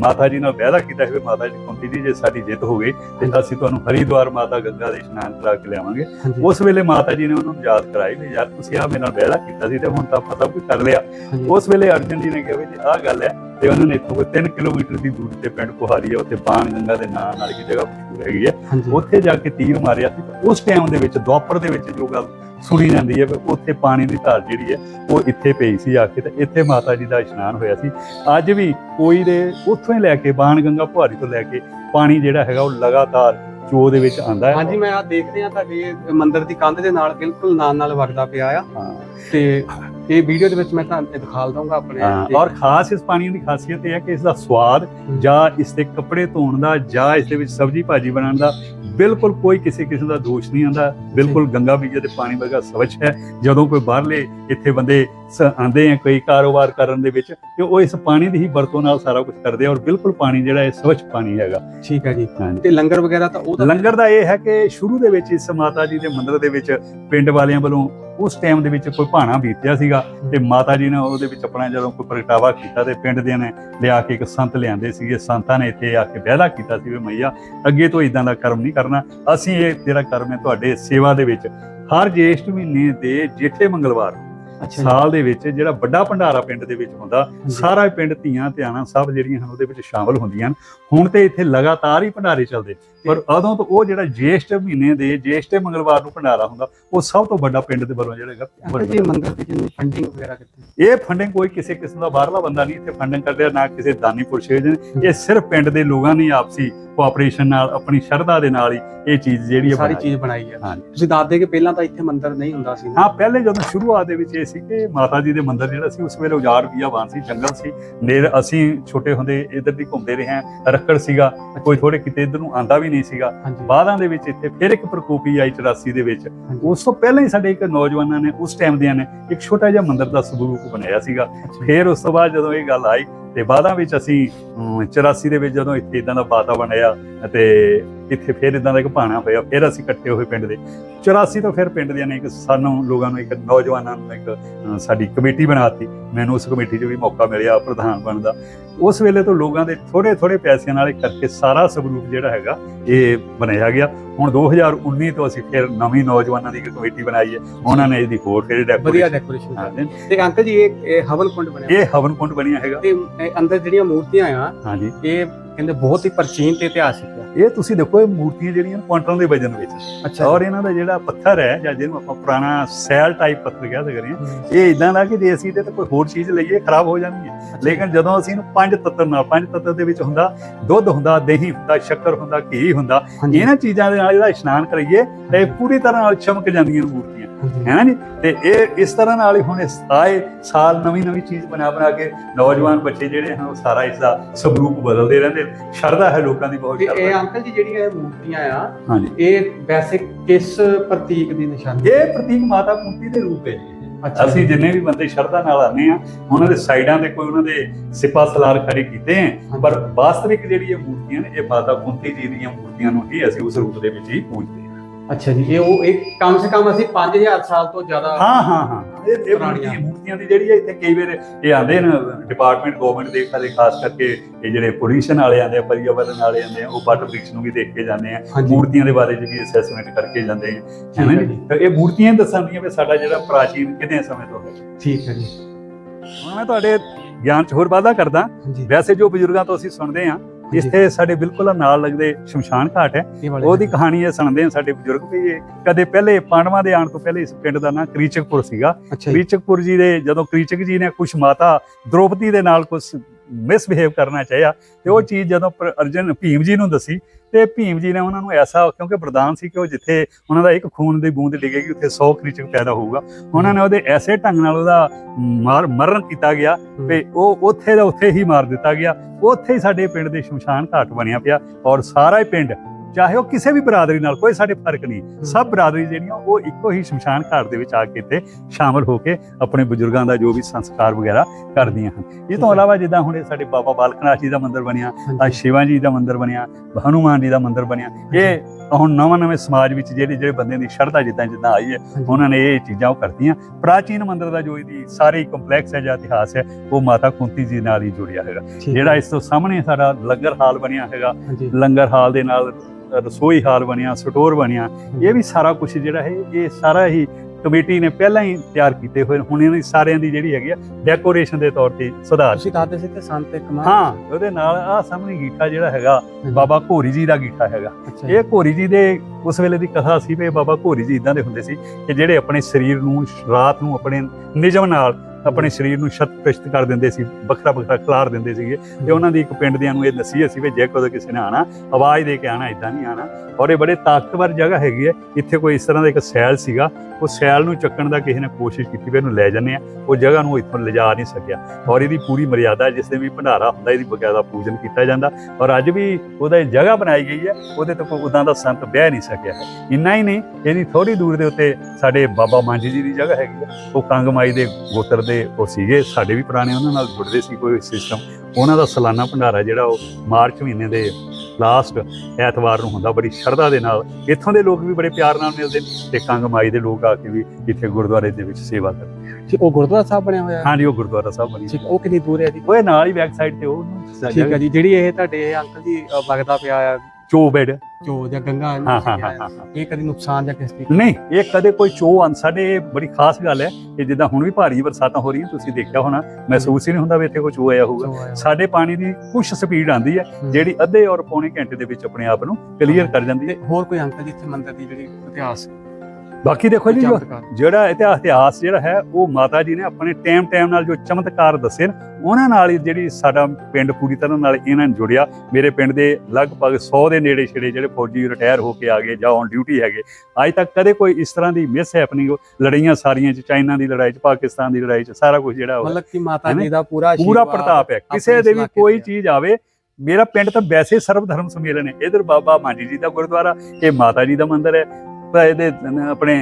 ਮਾਤਾ ਜੀ ਨਾਲ ਵਾਅਦਾ ਕੀਤਾ ਹੈ ਮਾਤਾ ਜੀ ਕੁੰਤੀ ਜੀ ਜੇ ਸਾਡੀ ਜਿੱਤ ਹੋ ਗਈ ਤੇ ਅਸੀਂ ਤੁਹਾਨੂੰ ਹਰੀਦੁਆਰ ਮਾਤਾ ਗੰਗਾ ਦੇ ਇਸ਼ਨਾਨ ਕਰਾ ਕੇ ਲਿਆਵਾਂਗੇ। ਉਸ ਵੇਲੇ ਮਾਤਾ ਜੀ ਨੇ ਉਹਨਾਂ ਨੂੰ ਯਾਦ ਕਰਾਈ ਵੀ ਯਾਰ ਤੁਸੀਂ ਆ ਮੇਰੇ ਨਾਲ ਵਾਅਦਾ ਕੀਤਾ ਸੀ ਤੇ ਹੁਣ ਤਾਂ ਪਤਾ ਵੀ ਕਰ ਲਿਆ। ਉਸ ਵੇਲੇ ਅਰਜਨ ਜੀ ਨੇ ਕਿਹਾ ਵੀ ਜੀ ਆਹ ਗੱਲ ਹੈ ਤੇ ਉਹਨਾਂ ਨੇ ਇੱਥੋਂ 3 ਕਿਲੋਮੀਟਰ ਦੀ ਦੂਰੀ ਤੇ ਪਿੰਡ ਕੁਹਾਰੀ ਹੈ ਉੱਥੇ ਬਾਣ ਗੰਗਾ ਦੇ ਨਾਂ ਨਾਲ ਇੱਕ ਜਗ੍ਹਾ ਮਸ਼ਹੂਰ ਹੈਗੀ ਹੈ ਉੱਥੇ ਜਾ ਕੇ ਤੀਰ ਮਾਰਿਆ ਸੀ ਉਸ ਟਾਈਮ ਦੇ ਵਿੱਚ ਦੁਆਪਰ ਦੇ ਵਿੱਚ ਜੋ ਗੱਲ ਸੁਣੀ ਜਾਂਦੀ ਹੈ ਉੱਥੇ ਪਾਣੀ ਦੀ ਧਾਰ ਜਿਹੜੀ ਹੈ ਉਹ ਇੱਥੇ ਪਈ ਸੀ ਆ ਕੇ ਤੇ ਇੱਥੇ ਮਾਤਾ ਜੀ ਦਾ ਇਸ਼ਨਾਨ ਹੋਇਆ ਸੀ। ਅੱਜ ਵੀ ਕੋਈ ਦੇ ਉੱਥੋਂ ਹੀ ਲੈ ਕੇ ਬਾਣ ਗੰਗਾ ਪੁਹਾਰੀ ਤੋਂ ਲੈ ਕੇ ਪਾਣੀ ਜਿਹੜਾ ਹੈਗਾ ਉਹ ਲਗਾਤਾਰ ਚੋ ਦੇ ਵਿੱਚ ਆਂਦਾ ਹੈ। ਹਾਂਜੀ ਮੈਂ ਆ ਦੇਖ ਰਿਹਾ ਤੁਹਾਡੇ ਮੰਦਿਰ ਦੀ ਕੰਧ ਦੇ ਨਾਲ ਬਿਲਕੁਲ ਨਾਲ ਨਾਲ ਵਗਦਾ ਪਿਆ ਆ। ਹਾਂ। ਤੇ ਇਹ ਵੀਡੀਓ ਦੇ ਵਿੱਚ ਮੈਂ ਤੁਹਾਨੂੰ ਦਿਖਾ ਦਊਂਗਾ ਆਪਣੇ ਔਰ ਖਾਸ ਇਸ ਪਾਣੀ ਦੀ ਖਾਸੀਅਤ ਇਹ ਹੈ ਕਿ ਇਸ ਦਾ ਸਵਾਦ ਜਾਂ ਇਸ ਦੇ ਕੱਪੜੇ ਧੋਣ ਦਾ ਜਾਂ ਇਸ ਦੇ ਵਿੱਚ ਸਬਜ਼ੀ ਭਾਜੀ ਬਣਾਉਣ ਦਾ ਬਿਲਕੁਲ ਕੋਈ ਕਿਸੇ ਕਿਸਮ ਦਾ ਦੋਸ਼ ਨਹੀਂ ਆਂਦਾ ਬਿਲਕੁਲ ਗੰਗਾ ਮਈਆ ਦੇ ਪਾਣੀ ਵਰਗਾ ਸਵੱਛ ਹੈ। ਜਦੋਂ ਕੋਈ ਬਾਹਰਲੇ ਇੱਥੇ ਬੰਦੇ ਆਉਂਦੇ ਆ ਕੋਈ ਕਾਰੋਬਾਰ ਕਰਨ ਦੇ ਵਿੱਚ ਤੇ ਉਹ ਇਸ ਪਾਣੀ ਦੀ ਹੀ ਵਰਤੋਂ ਨਾਲ ਸਾਰਾ ਕੁਝ ਕਰਦੇ ਆ ਔਰ ਬਿਲਕੁਲ ਪਾਣੀ ਜਿਹੜਾ ਇਹ ਸਵੱਛ ਪਾਣੀ ਹੈਗਾ। ਠੀਕ ਹੈ ਜੀ। ਤੇ ਲੰਗਰ ਵਗੈਰਾ ਤਾਂ ਉਹ ਲੰਗਰ ਦਾ ਇਹ ਹੈ ਕਿ ਸ਼ੁਰੂ ਦੇ ਵਿੱਚ ਇਸ ਮਾਤਾ ਜੀ ਦੇ ਮੰਦਿਰ ਦੇ ਵਿੱਚ ਪਿੰਡ ਵਾਲਿਆਂ ਵੱਲੋਂ ਉਸ ਟਾਈਮ ਦੇ ਵਿੱਚ ਕੋਈ ਭਾਣਾ ਬੀਤਿਆ ਸੀਗਾ ਤੇ ਮਾਤਾ ਜੀ ਨੇ ਉਹਦੇ ਵਿੱਚ ਆਪਣਾ ਜਦੋਂ ਕੋਈ ਪ੍ਰਗਟਾਵਾ ਕੀਤਾ ਤੇ ਪਿੰਡ ਦੇ ਨੇ ਲਿਆ ਕੇ ਇੱਕ ਸੰਤ ਲਿਆਂਦੇ ਸੀਗੇ। ਸੰਤਾਂ ਨੇ ਇੱਥੇ ਆ ਕੇ ਵਾਅਦਾ ਕੀਤਾ ਸੀ ਵੀ ਮਈਆ ਅੱਗੇ ਤੋਂ ਇਦਾਂ ਦਾ ਕਰਮ ਨਹੀਂ ਕਰਨਾ। ਅਸੀਂ ਇਹ ਜਿਹੜਾ ਕਰਮ ਹੈ ਤੁਹਾਡੇ ਸੇਵਾ ਦੇ ਵਿੱਚ ਹਰ ਜੇਸ਼ਟ ਮਹੀਨੇ ਦੇ ਜੇਠੇ ਮੰਗਲਵਾਰ। ਸਾਲ ਦੇ ਵਿੱਚ ਜਿਹੜਾ ਵੱਡਾ ਭੰਡਾਰਾ ਪਿੰਡ ਦੇ ਵਿੱਚ ਹੁੰਦਾ ਸਾਰਾ ਪਿੰਡ ਧੀਆਂ ਧਿਆਣਾ ਸਭ ਜਿਹੜੀਆਂ ਹਨ ਉਹਦੇ ਵਿੱਚ ਸ਼ਾਮਲ ਹੁੰਦੀਆਂ ਹਨ। ਹੁਣ ਤੇ ਇੱਥੇ ਲਗਾਤਾਰ ਹੀ ਭੰਡਾਰੇ ਚੱਲਦੇ। ਪਰ ਉਦੋਂ ਤੋਂ ਉਹ ਜਿਹੜਾ ਜੇਸ਼ਟ ਮਹੀਨੇ ਦੇ ਜੇਸ਼ਟ ਮੰਗਲਵਾਰ ਨੂੰ ਭੰਡਾਰਾ ਹੁੰਦਾ ਉਹ ਸਭ ਤੋਂ ਵੱਡਾ ਪਿੰਡ ਦੇ ਵੱਲੋਂ ਜਿਹੜਾ ਅੰਕਲ ਜੀ ਹੈਗਾ ਮੰਦਿਰ ਦੀ ਜਿੰਨੀ ਫੰਡਿੰਗ ਵਗੈਰਾ ਕਿੱਥੇ? ਇਹ ਫੰਡਿੰਗ ਕੋਈ ਕਿਸੇ ਕਿਸਮ ਦਾ ਬਾਹਰਲਾ ਬੰਦਾ ਨਹੀਂ ਇੱਥੇ ਫੰਡਿੰਗ ਕਰਦੇ ਨਾ ਕਿਸੇ ਦਾਨੀ ਪੁਰਸ਼ ਇਹ ਸਿਰਫ ਪਿੰਡ ਦੇ ਲੋਕਾਂ ਨੇ ਆਪਸੀ ਕੋਆਪਰੇਸ਼ਨ ਨਾਲ ਆਪਣੀ ਸ਼ਰਧਾ ਦੇ ਨਾਲ ਹੀ ਇਹ ਚੀਜ਼ ਜਿਹੜੀ ਹੈ ਸਾਰੀ। ਚੀਜ਼ ਬਣਾਈ ਹੈ। ਤੁਸੀਂ ਦੱਸਦੇ ਕਿ ਪਹਿਲਾਂ ਤਾਂ ਇੱਥੇ ਮੰਦਿਰ ਨਹੀਂ ਹੁੰਦਾ ਸੀ। ਹਾਂ ਪਹਿਲੇ ਜਦੋਂ ਸ਼ੁਰੂਆਤ ਦੇ ਵਿੱਚ ਇਹ ਸੀ ਕਿ ਮਾਤਾ ਜੀ ਦੇ ਮੰਦਿਰ ਜਿਹੜਾ ਸੀ ਉਸ ਵੇਲੇ ਉਜਾੜ ਬੀਆਬਾਨ ਸੀ ਜੰਗਲ ਸੀ। ਨੇਰ ਅਸੀਂ ਛੋਟੇ ਹੁੰਦੇ ਇੱਧਰ ਦੀ ਘੁੰਮਦੇ ਰਹੇ ਹਾਂ ਰੱਕੜ ਸੀਗਾ ਕੋਈ ਥੋੜੇ ਕਿਤੇ ਇੱਧਰ ਨੂੰ ਆਂਦਾ ਵੀ ਨਹੀਂ ਸੀਗਾ। ਬਾਅਦਾਂ ਦੇ ਵਿੱਚ ਇੱਥੇ ਫਿਰ ਇੱਕ ਪ੍ਰਕੋਪੀ ਆਈ 84 ਦੇ ਵਿੱਚ। ਉਸ ਤੋਂ ਪਹਿਲਾਂ ਹੀ ਸਾਡੇ ਇੱਕ ਨੌਜਵਾਨਾਂ ਨੇ ਉਸ ਟਾਈਮ ਦਿਆਂ ਨੇ ਇੱਕ ਛੋਟਾ ਜਿਹਾ ਮੰਦਿਰ ਦਾ ਸਰੂਪ ਬਣਾਇਆ ਸੀਗਾ। ਫਿਰ ਉਸ ਤੋਂ ਬਾਅਦ ਜਦੋਂ ਇਹ ਗੱਲ ਆਈ ਤੇ ਬਾਅਦਾਂ ਵਿੱਚ ਅਸੀਂ ਅਮ, 84 ਦੇ ਵਿੱਚ ਜਦੋਂ ਇੱਥੇ ਇਦਾਂ ਦਾ ਵਾਤਾਵਰਣ ਆਇਆ ਤੇ ਇੱਥੇ ਫਿਰ ਇਦਾਂ ਦਾ ਇੱਕ ਭਾਣਾ ਹੋਇਆ ਫਿਰ ਅਸੀਂ ਇਕੱਠੇ ਹੋਏ ਪਿੰਡ ਦੇ। 84 ਤੋਂ ਫਿਰ ਪਿੰਡ ਦੇ ਨੇ ਇੱਕ ਸਾਨੂੰ ਲੋਕਾਂ ਨੂੰ ਇੱਕ ਨੌਜਵਾਨਾਂ ਨੂੰ ਇੱਕ ਸਾਡੀ ਕਮੇਟੀ ਬਣਾਤੀ ਮੈਨੂੰ ਉਸ ਕਮੇਟੀ 'ਚ ਵੀ ਮੌਕਾ ਮਿਲਿਆ ਪ੍ਰਧਾਨ ਬਣਨ ਦਾ ਉਸ ਵੇਲੇ ਤੋਂ ਲੋਕਾਂ ਦੇ ਥੋੜੇ ਥੋੜੇ ਪੈਸਿਆਂ ਨਾਲ ਕਰਕੇ ਸਾਰਾ ਸਵਰੂਪ ਜਿਹੜਾ ਹੈਗਾ ਇਹ ਬਣਾਇਆ ਗਿਆ। ਹੁਣ 2019 ਤੋਂ ਅਸੀਂ ਫਿਰ ਨਵੀਂ ਨੌਜਵਾਨਾਂ ਦੀ ਇੱਕ ਕਮੇਟੀ ਬਣਾਈ ਹੈ। ਉਹਨਾਂ ਨੇ ਇਹਦੀ ਹੋਰ ਫਿਰ ਵਧੀਆ ਡੈਕੋਰੇਸ਼ਨ ਕਰਦੇ ਤੇ ਅੰਕਲ ਜੀ ਇਹ ਹਵਨ ਕੁੰਡ ਬਣਿਆ ਇਹ ਹਵਨ ਕੁੰਡ ਬਣਿਆ ਹੈਗਾ। ਤੇ ਅੰਦਰ ਜਿਹੜੀਆਂ ਮੂਰਤੀਆਂ ਆ ਹਾਂਜੀ। ਇਹ ਕਹਿੰਦੇ ਬਹੁਤ ਹੀ ਪ੍ਰਾਚੀਨ ਤੇ ਇਤਿਹਾਸਿਕ ਆ। ਇਹ ਤੁਸੀਂ ਦੇਖੋ ਇਹ ਮੂਰਤੀਆਂ ਜਿਹੜੀਆਂ ਕੁਆਂਟਲਾਂ ਦੇ ਵਜਨ ਵਿੱਚ। ਅੱਛਾ। ਔਰ ਇਹਨਾਂ ਦਾ ਜਿਹੜਾ ਪੱਥਰ ਹੈ ਜਾਂ ਜਿਹਨੂੰ ਆਪਾਂ ਪੁਰਾਣਾ ਸੈਲ ਟਾਈਪ ਪੱਥਰ ਕਹਿ ਸਕਦੇ ਹਾਂ ਇਹ ਇਦਾਂ ਦਾ ਕਿ ਜੇ ਅਸੀਂ ਇਹਦੇ ਤੇ ਕੋਈ ਹੋਰ ਚੀਜ਼ ਲਈਏ ਖਰਾਬ ਹੋ ਜਾਣਗੇ ਲੇਕਿਨ ਜਦੋਂ ਅਸੀਂ ਇਹਨੂੰ ਪੰਜ ਤੱਤਰ ਨਾਲ ਪੰਜ ਤੱਤਰ ਦੇ ਵਿੱਚ ਹੁੰਦਾ ਦੁੱਧ ਹੁੰਦਾ ਦਹੀਂ ਹੁੰਦਾ ਸ਼ੱਕਰ ਹੁੰਦਾ ਘੀ ਹੁੰਦਾ ਇਹਨਾਂ ਚੀਜ਼ਾਂ ਦੇ ਨਾਲ ਇਹਦਾ ਇਸ਼ਨਾਨ ਕਰੀਏ ਤੇ ਇਹ ਪੂਰੀ ਤਰ੍ਹਾਂ ਨਾਲ ਚਮਕ ਜਾਂਦੀਆਂ ਨੇ ਮੂਰਤੀਆਂ। ਹੈ ਨਾ ਜੀ? ਤੇ ਇਹ ਇਸ ਤਰ੍ਹਾਂ ਨਾਲ ਹੀ ਹੁਣ ਇਸ ਆਏ ਸਾਲ ਨਵੀਂ ਨਵੀਂ ਚੀਜ਼ ਬਣਾ ਬਣਾ ਕੇ ਨੌਜਵਾਨ ਬੱਚੇ ਜਿਹੜੇ ਹਨ ਉਹ ਸਾਰਾ ਇਸ ਦਾ ਸਵਰੂਪ ਬਦਲਦੇ ਰਹਿੰਦੇ ਸ਼ਰਧਾ ਹੈ ਲੋਕਾਂ ਦੀ ਬਹੁਤ ਤੇ ਸ਼ਰਧਾ ਇਹ ਅੰਕਲ ਜੀ ਜਿਹੜੀਆਂ ਇਹ ਮੂਰਤੀਆਂ ਆ ਹਾਂਜੀ। ਇਹ ਵੈਸੇ ਕਿਸ ਪ੍ਰਤੀਕ ਦੀ ਨਿਸ਼ਾਨੀ? ਇਹ ਪ੍ਰਤੀਕ ਮਾਤਾ ਕੁੰਤੀ ਦੇ ਰੂਪ ਹੈ ਜੀ ਅਸੀਂ ਜਿੰਨੇ ਵੀ ਬੰਦੇ ਸ਼ਰਧਾ ਨਾਲ ਆਨੇ ਆ ਉਹਨਾਂ ਦੇ ਸਾਈਡਾਂ ਤੇ ਕੋਈ ਉਹਨਾਂ ਦੇ ਸਿਪਾ ਸਲਾਰ ਖੜੇ ਕੀਤੇ ਆ ਪਰ ਵਾਸਤਵਿਕ ਜਿਹੜੀ ਇਹ ਮੂਰਤੀਆਂ ਨੇ ਇਹ ਮਾਤਾ ਕੁੰਤੀ ਜੀ ਦੀਆਂ ਮੂਰਤੀਆਂ ਨੂੰ ਹੀ ਅਸੀਂ ਉਸ ਰੂਪ ਦੇ ਵਿੱਚ ਹੀ ਪੂਜਦੇ ਹਾਂ। ਅੱਛਾ ਜੀ ਇਹ ਉਹ ਇੱਕ ਕਮ ਸੇ ਕਮ ਅਸੀਂ 5000 ਸਾਲ ਤੋਂ ਜ਼ਿਆਦਾ ਹਾਂ ਹਾਂ ਹਾਂ। ਇਹ ਇਹ ਪੁਰਾਣੀਆਂ। ਮੂਰਤੀਆਂ ਮੂਰਤੀਆਂ ਦੀ ਜਿਹੜੀ ਹੈ ਇੱਥੇ ਕਈ ਵਾਰ ਇਹ ਆਂਦੇ ਨੇ ਡਿਪਾਰਟਮੈਂਟ ਗਵਰਨਮੈਂਟ ਦੇ ਖਾਦੇ ਖਾਸ ਕਰਕੇ ਇਹ ਜਿਹੜੇ ਪੋਲੂਸ਼ਨ ਵਾਲੇ ਆਂਦੇ ਆ ਪਰਿਆਵਰਨ ਵਾਲੇ ਆਂਦੇ ਆ ਉਹ ਬਟ ਬ੍ਰਿਕਸ ਨੂੰ ਵੀ ਦੇਖ ਕੇ ਜਾਂਦੇ ਆ। ਮੂਰਤੀਆਂ ਦੇ ਬਾਰੇ 'ਚ ਵੀ ਅਸੈਸਮੈਂਟ ਕਰਕੇ ਜਾਂਦੇ ਆ। ਹੈ ਨਾ ਜੀ। ਤਾਂ ਇਹ ਮੂਰਤੀਆਂ ਹੀ ਦੱਸਣਦੀਆਂ ਵੀ ਸਾਡਾ ਜਿਹੜਾ ਪ੍ਰਾਚੀਨ ਕਿੰਨੇ ਸਮੇਂ ਤੋਂ ਹੈ। ਠੀਕ ਹੈ ਜੀ। ਹੁਣ ਮੈਂ ਤੁਹਾਡੇ ਗਿਆਨ 'ਚ ਹੋਰ ਵਾਧਾ ਕਰਦਾ। ਵੈਸੇ ਜੋ ਬਜ਼ੁਰਗਾਂ ਤੋਂ ਅਸੀਂ ਸੁਣਦੇ ਆ ਇੱਥੇ ਸਾਡੇ ਬਿਲਕੁਲ ਨਾਲ ਲੱਗਦੇ ਸ਼ਮਸ਼ਾਨ ਘਾਟ ਹੈ ਉਹਦੀ ਕਹਾਣੀ ਇਹ ਸੁਣਦੇ ਆ ਸਾਡੇ ਬਜ਼ੁਰਗ ਵੀ ਇਹ ਕਦੇ ਪਹਿਲੇ ਪਾਂਡਵਾਂ ਦੇ ਆਉਣ ਤੋਂ ਪਹਿਲੇ ਇਸ ਪਿੰਡ ਦਾ ਨਾਂ ਕ੍ਰੀਚਕਪੁਰ ਸੀਗਾ। ਕ੍ਰੀਚਕਪੁਰ ਜੀ ਦੇ ਜਦੋਂ ਕ੍ਰੀਚਕ ਜੀ ਨੇ ਕੁਝ ਮਾਤਾ ਦ੍ਰੋਪਦੀ ਦੇ ਨਾਲ ਕੁਝ ਮਿਸਬਿਹੇਵ ਕਰਨਾ ਚਾਹਿਆ ਤੇ ਉਹ ਚੀਜ਼ ਜਦੋਂ ਅਰਜਨ ਭੀਮ ਜੀ ਨੂੰ ਦੱਸੀ ਤੇ ਭੀਮ ਜੀ ਨੇ ਉਹਨਾਂ ਨੂੰ ਐਸਾ ਕਿਉਂਕਿ ਪ੍ਰਦਾਨ ਸੀ ਕਿ ਉਹ ਜਿੱਥੇ ਉਹਨਾਂ ਦਾ ਇੱਕ ਖੂਨ ਦੀ ਬੂੰਦ ਡਿੱਗੇਗੀ ਉੱਥੇ 100 ਕ੍ਰੀਚਕ ਪੈਦਾ ਹੋਊਗਾ। ਉਹਨਾਂ ਨੇ ਉਹਦੇ ਐਸੇ ਢੰਗ ਨਾਲ ਉਹਦਾ ਮਾਰ ਮਰਨ ਕੀਤਾ ਗਿਆ ਵੀ ਉਹ ਉੱਥੇ ਦਾ ਉੱਥੇ ਹੀ ਮਾਰ ਦਿੱਤਾ ਗਿਆ। ਉੱਥੇ ਹੀ ਸਾਡੇ ਪਿੰਡ ਦੇ ਸ਼ਮਸ਼ਾਨ ਘਾਟ ਬਣਿਆ ਪਿਆ ਔਰ ਸਾਰਾ ਹੀ ਪਿੰਡ ਚਾਹੇ ਉਹ ਕਿਸੇ ਵੀ ਬਰਾਦਰੀ ਨਾਲ ਕੋਈ ਸਾਡੇ ਫ਼ਰਕ ਨਹੀਂ। ਸਭ ਬਰਾਦਰੀ ਜਿਹੜੀਆਂ ਉਹ ਇੱਕੋ ਹੀ ਸ਼ਮਸ਼ਾਨ ਘਾਟ ਦੇ ਵਿੱਚ ਆ ਕੇ ਇੱਥੇ ਸ਼ਾਮਲ ਹੋ ਕੇ ਆਪਣੇ ਬਜ਼ੁਰਗਾਂ ਦਾ ਜੋ ਵੀ ਸੰਸਕਾਰ ਵਗੈਰਾ ਕਰਦੀਆਂ ਹਨ। ਇਹ ਤੋਂ ਇਲਾਵਾ ਜਿੱਦਾਂ ਹੁਣ ਇਹ ਸਾਡੇ ਬਾਬਾ ਬਾਲਕਨਾਥ ਜੀ ਦਾ ਮੰਦਿਰ ਬਣਿਆ ਆ ਸ਼ਿਵਾ ਜੀ ਦਾ ਮੰਦਿਰ ਬਣਿਆ ਹਨੂਮਾਨ ਜੀ ਦਾ ਮੰਦਿਰ ਬਣਿਆ। ਇਹ ਹੁਣ ਨਵਾਂ ਨਵੇਂ ਸਮਾਜ ਵਿੱਚ ਜਿਹੜੇ ਜਿਹੜੇ ਬੰਦੇ ਦੀ ਸ਼ਰਧਾ ਜਿੱਦਾਂ ਜਿੱਦਾਂ ਆਈ ਹੈ ਉਹਨਾਂ ਨੇ ਇਹ ਚੀਜ਼ਾਂ ਉਹ ਕਰਤੀਆਂ। ਪ੍ਰਾਚੀਨ ਮੰਦਿਰ ਦਾ ਜੋ ਇਹਦੀ ਸਾਰੇ ਕੰਪਲੈਕਸ ਹੈ ਜਾਂ ਇਤਿਹਾਸ ਹੈ ਉਹ ਮਾਤਾ ਕੁੰਤੀ ਜੀ ਨਾਲ ਹੀ ਜੁੜਿਆ ਹੈਗਾ। ਜਿਹੜਾ ਇਸ ਤੋਂ ਸਾਹਮਣੇ ਸਾਡਾ ਲੰਗਰ ਹਾਲ ਬਣਿਆ ਹੈਗਾ। ਲੰਗਰ ਹਾਲ ਦੇ ਨਾਲ ਰਸੋਈ ਹਾਲ ਬਣਿਆ ਸਟੋਰ ਬਣਿਆ ਇਹ ਵੀ ਸਾਰਾ ਕੁਝ ਜਿਹੜਾ ਹੈ ਇਹ ਸਾਰਾ ਹੀ ਕਮੇਟੀ ਨੇ ਪਹਿਲਾਂ ਹੀ ਤਿਆਰ ਕੀਤੇ ਹੋਏ। ਹੁਣ ਇਹਨਾਂ ਦੀ ਸਾਰਿਆਂ ਦੀ ਜਿਹੜੀ ਹੈਗੀ ਆ ਡੈਕੋਰੇਸ਼ਨ ਦੇ ਤੌਰ ਤੇ ਸੁਧਾਰ। ਤੁਸੀਂ ਦੱਸਦੇ ਸੀ ਤੇ ਸੰਤ ਮਾਂ। ਹਾਂ ਉਹਦੇ ਨਾਲ ਆ ਸਾਹਮਣੇ ਗੀਠਾ ਜਿਹੜਾ ਹੈਗਾ ਬਾਬਾ ਘੋਰੀ ਜੀ ਦਾ ਗੀਠਾ ਹੈਗਾ। ਇਹ ਘੋਰੀ ਜੀ ਦੇ ਉਸ ਵੇਲੇ ਦੀ ਕਥਾ ਸੀ ਵੀ ਬਾਬਾ ਘੋਰੀ ਜੀ ਇਦਾਂ ਦੇ ਹੁੰਦੇ ਸੀ ਕਿ ਜਿਹੜੇ ਆਪਣੇ ਸਰੀਰ ਨੂੰ ਰਾਤ ਨੂੰ ਆਪਣੇ ਨਿਜਮ ਨਾਲ ਆਪਣੇ ਸਰੀਰ ਨੂੰ ਸ਼ਤ ਪ੍ਰਸ਼ਤ ਕਰ ਦਿੰਦੇ ਸੀ, ਵੱਖਰਾ ਵੱਖਰਾ ਖਿਲਾਰ ਦਿੰਦੇ ਸੀਗੇ। ਤੇ ਉਹਨਾਂ ਦੀ ਇੱਕ ਪਿੰਡ ਦਿਆਂ ਨੂੰ ਇਹ ਨਸੀਹਤ ਸੀ ਵੀ ਜੇ ਕਦੋਂ ਕਿਸੇ ਨੇ ਆਣਾ ਆਵਾਜ਼ ਦੇ ਕੇ ਆਣਾ ਇਦਾਂ ਨਹੀਂ ਆਣਾ ਔਰ ਇਹ ਬੜੇ ਤਾਕਤਵਰ ਜਗ੍ਹਾ ਹੈਗੀ ਹੈ। ਇੱਥੇ ਕੋਈ ਇਸ ਤਰ੍ਹਾਂ ਦਾ ਇੱਕ ਸੈਲ ਸੀਗਾ ਉਹ ਸੈਲ ਨੂੰ ਚੱਕਣ ਦਾ ਕਿਸੇ ਨੇ ਕੋਸ਼ਿਸ਼ ਕੀਤੀ ਵੀ ਇਹਨੂੰ ਲੈ ਜਾਂਦੇ ਆ ਉਹ ਜਗ੍ਹਾ ਨੂੰ ਇੱਥੋਂ ਲਿਜਾ ਨਹੀਂ ਸਕਿਆ। ਔਰ ਇਹਦੀ ਪੂਰੀ ਮਰਿਆਦਾ ਜਿਸ ਦੇ ਵੀ ਭੰਡਾਰਾ ਹੁੰਦਾ, ਇਹਦੀ ਬਕਾਇਦਾ ਪੂਜਨ ਕੀਤਾ ਜਾਂਦਾ। ਔਰ ਅੱਜ ਵੀ ਉਹਦਾ ਇਹ ਜਗ੍ਹਾ ਬਣਾਈ ਗਈ ਹੈ, ਉਹਦੇ ਤੋਂ ਕੋਈ ਉਦਾਂ ਦਾ ਸੰਤ ਬਹਿ ਨਹੀਂ ਸਕਿਆ। ਹੈ ਇੰਨਾ ਹੀ ਨਹੀਂ, ਇਹਦੀ ਥੋੜੀ ਦੂਰ ਦੇ ਉੱਤੇ ਸਾਡੇ ਬਾਬਾ ਮਾਂਜੀ ਜੀ ਦੀ ਜਗ੍ਹਾ ਹੈਗੀ ਹੈ। ਉਹ ਕੰਗਮਾਈ ਦੇ ਗੋਤਰ ਦੇ ਉਹ ਸੀਗੇ, ਸਾਡੇ ਵੀ ਪੁਰਾਣੇ ਉਹਨਾਂ ਨਾਲ ਜੁੜਦੇ ਸੀ ਕੋਈ ਸਿਸਟਮ। ਉਹਨਾਂ ਦਾ ਸਾਲਾਨਾ ਭੰਡਾਰਾ ਜਿਹੜਾ ਉਹ ਮਾਰਚ ਮਹੀਨੇ ਦੇ ਲਾਸਟ ਐਤਵਾਰ ਨੂੰ ਹੁੰਦਾ ਬੜੀ ਸ਼ਰਧਾ ਦੇ ਨਾਲ। ਇੱਥੋਂ ਦੇ ਲੋਕ ਵੀ ਬੜੇ ਪਿਆਰ ਨਾਲ ਮਿਲਦੇ ਨੇ ਤੇ ਕੰਗਮਾਈ ਦੇ ਲੋਕ ਆ ਕੇ ਵੀ ਇੱਥੇ ਗੁਰਦੁਆਰੇ ਦੇ ਵਿੱਚ ਸੇਵਾ ਕਰਦੇ। ਠੀਕ, ਉਹ ਗੁਰਦੁਆਰਾ ਸਾਹਿਬ ਬਣਿਆ ਹੋਇਆ? ਹੈ ਹਾਂਜੀ ਉਹ ਗੁਰਦੁਆਰਾ ਸਾਹਿਬ ਬਣੀ ਠੀਕ ਉਹ ਕਿੰਨੀ ਦੂਰ ਹੈ ਜੀ? ਉਹ ਨਾਲ ਹੀ ਬੈਕ ਸਾਈਡ ਤੇ ਉਹ ਠੀਕ ਹੈ ਜੀ ਜਿਹੜੀ ਇਹ ਤੁਹਾਡੇ ਅੰਕਲ ਜੀ ਵਗਦਾ ਪਿਆ ਆ ਚੋ ਬੈਡ ਜੋ ਜਾਂ ਗੰਗਾ ਹਾਂ ਹਾਂ ਹਾਂ ਹਾਂ ਹਾਂ। ਇਹ ਕਦੀ ਨੁਕਸਾਨ ਜਾਂ ਕਿਸ ਦੀ ਨਹੀਂ ਇਹ ਕਦੇ ਕੋਈ ਚੋ ਆਂ ਸਾਡੇ ਇਹ ਬੜੀ ਖਾਸ ਗੱਲ ਹੈ ਕਿ ਜਿੱਦਾਂ ਹੁਣ ਵੀ ਭਾਰੀ ਬਰਸਾਤਾਂ ਹੋ ਰਹੀਆਂ ਤੁਸੀਂ ਦੇਖਿਆ ਹੋਣਾ ਮਹਿਸੂਸ ਹੀ ਨਹੀਂ ਹੁੰਦਾ ਵੀ ਇੱਥੇ ਕੋਈ ਚੋ ਆਇਆ ਹੋਊਗਾ। ਸਾਡੇ ਪਾਣੀ ਦੀ ਕੁਝ ਸਪੀਡ ਆਂਦੀ ਹੈ ਜਿਹੜੀ ਅੱਧੇ ਔਰ ਪੌਣੇ ਘੰਟੇ ਦੇ ਵਿੱਚ ਆਪਣੇ ਆਪ ਨੂੰ ਕਲੀਅਰ ਕਰ ਜਾਂਦੀ ਹੈ। ਤੇ ਹੋਰ ਕੋਈ ਅੰਕਲ ਜੀ ਇੱਥੇ ਮੰਦਿਰ ਦੀ ਜਿਹੜੀ ਇਤਿਹਾਸ ਬਾਕੀ ਦੇਖੋ ਜੀ ਜੋ ਚਮਤਕਾਰ। ਜਿਹੜਾ ਇਤਿਹਾਸ ਇਤਿਹਾਸ ਜਿਹੜਾ ਹੈ ਉਹ ਮਾਤਾ ਜੀ ਨੇ ਆਪਣੇ ਟਾਈਮ ਟਾਈਮ ਨਾਲ ਜੋ ਚਮਤਕਾਰ ਦੱਸੇ ਨੇ ਉਹਨਾਂ ਨਾਲ ਹੀ ਜਿਹੜੀ ਸਾਡਾ ਪਿੰਡ ਪੂਰੀ ਤਰ੍ਹਾਂ ਨਾਲ ਇਹਨਾਂ ਨਾਲ ਜੁੜਿਆ। ਮੇਰੇ ਪਿੰਡ ਦੇ ਲਗਭਗ 100 ਦੇ ਨੇੜੇ ਛੇੜੇ ਜਿਹੜੇ ਫੌਜੀ ਰਿਟਾਇਰ ਹੋ ਕੇ ਆ ਗਏ ਜਾਂ ਔਨ ਡਿਊਟੀ ਹੈਗੇ। ਅੱਜ ਤੱਕ ਕਦੇ ਕੋਈ ਇਸ ਤਰ੍ਹਾਂ ਦੀ ਮਿਸ ਹੈਪਨਿੰਗ ਲੜਾਈਆਂ ਸਾਰੀਆਂ ਚ ਚਾਈਨਾ ਦੀ ਲੜਾਈ ਚ ਪਾਕਿਸਤਾਨ ਦੀ ਲੜਾਈ ਚ ਸਾਰਾ ਕੁਝ ਜਿਹੜਾ ਉਹ ਮਤਲਬ ਕਿ ਮਾਤਾ ਨਾ? ਜੀ ਦਾ ਪੂਰਾ ਪੂਰਾ ਆਸ਼ੀਰਵਾਦ ਪ੍ਰਤਾਪ ਹੈ। ਕਿਸੇ ਦੇ ਵੀ ਇਲਾਕੇ ਕੋਈ ਤੇ। ਚੀਜ਼ ਆਵੇ ਮੇਰਾ ਪਿੰਡ ਤਾਂ ਵੈਸੇ ਸਰਵ ਧਰਮ ਸੰਮੇਲਨ ਹੈ। ਇਧਰ ਬਾਬਾ ਮਾਂਜੀ ਜੀ ਦਾ ਗੁਰਦੁਆਰਾ ਇਹ ਮਾਤਾ ਜੀ ਦਾ ਮੰਦਿਰ ਹੈ। ਤਾਂ ਇਹਦੇ ਆਪਣੇ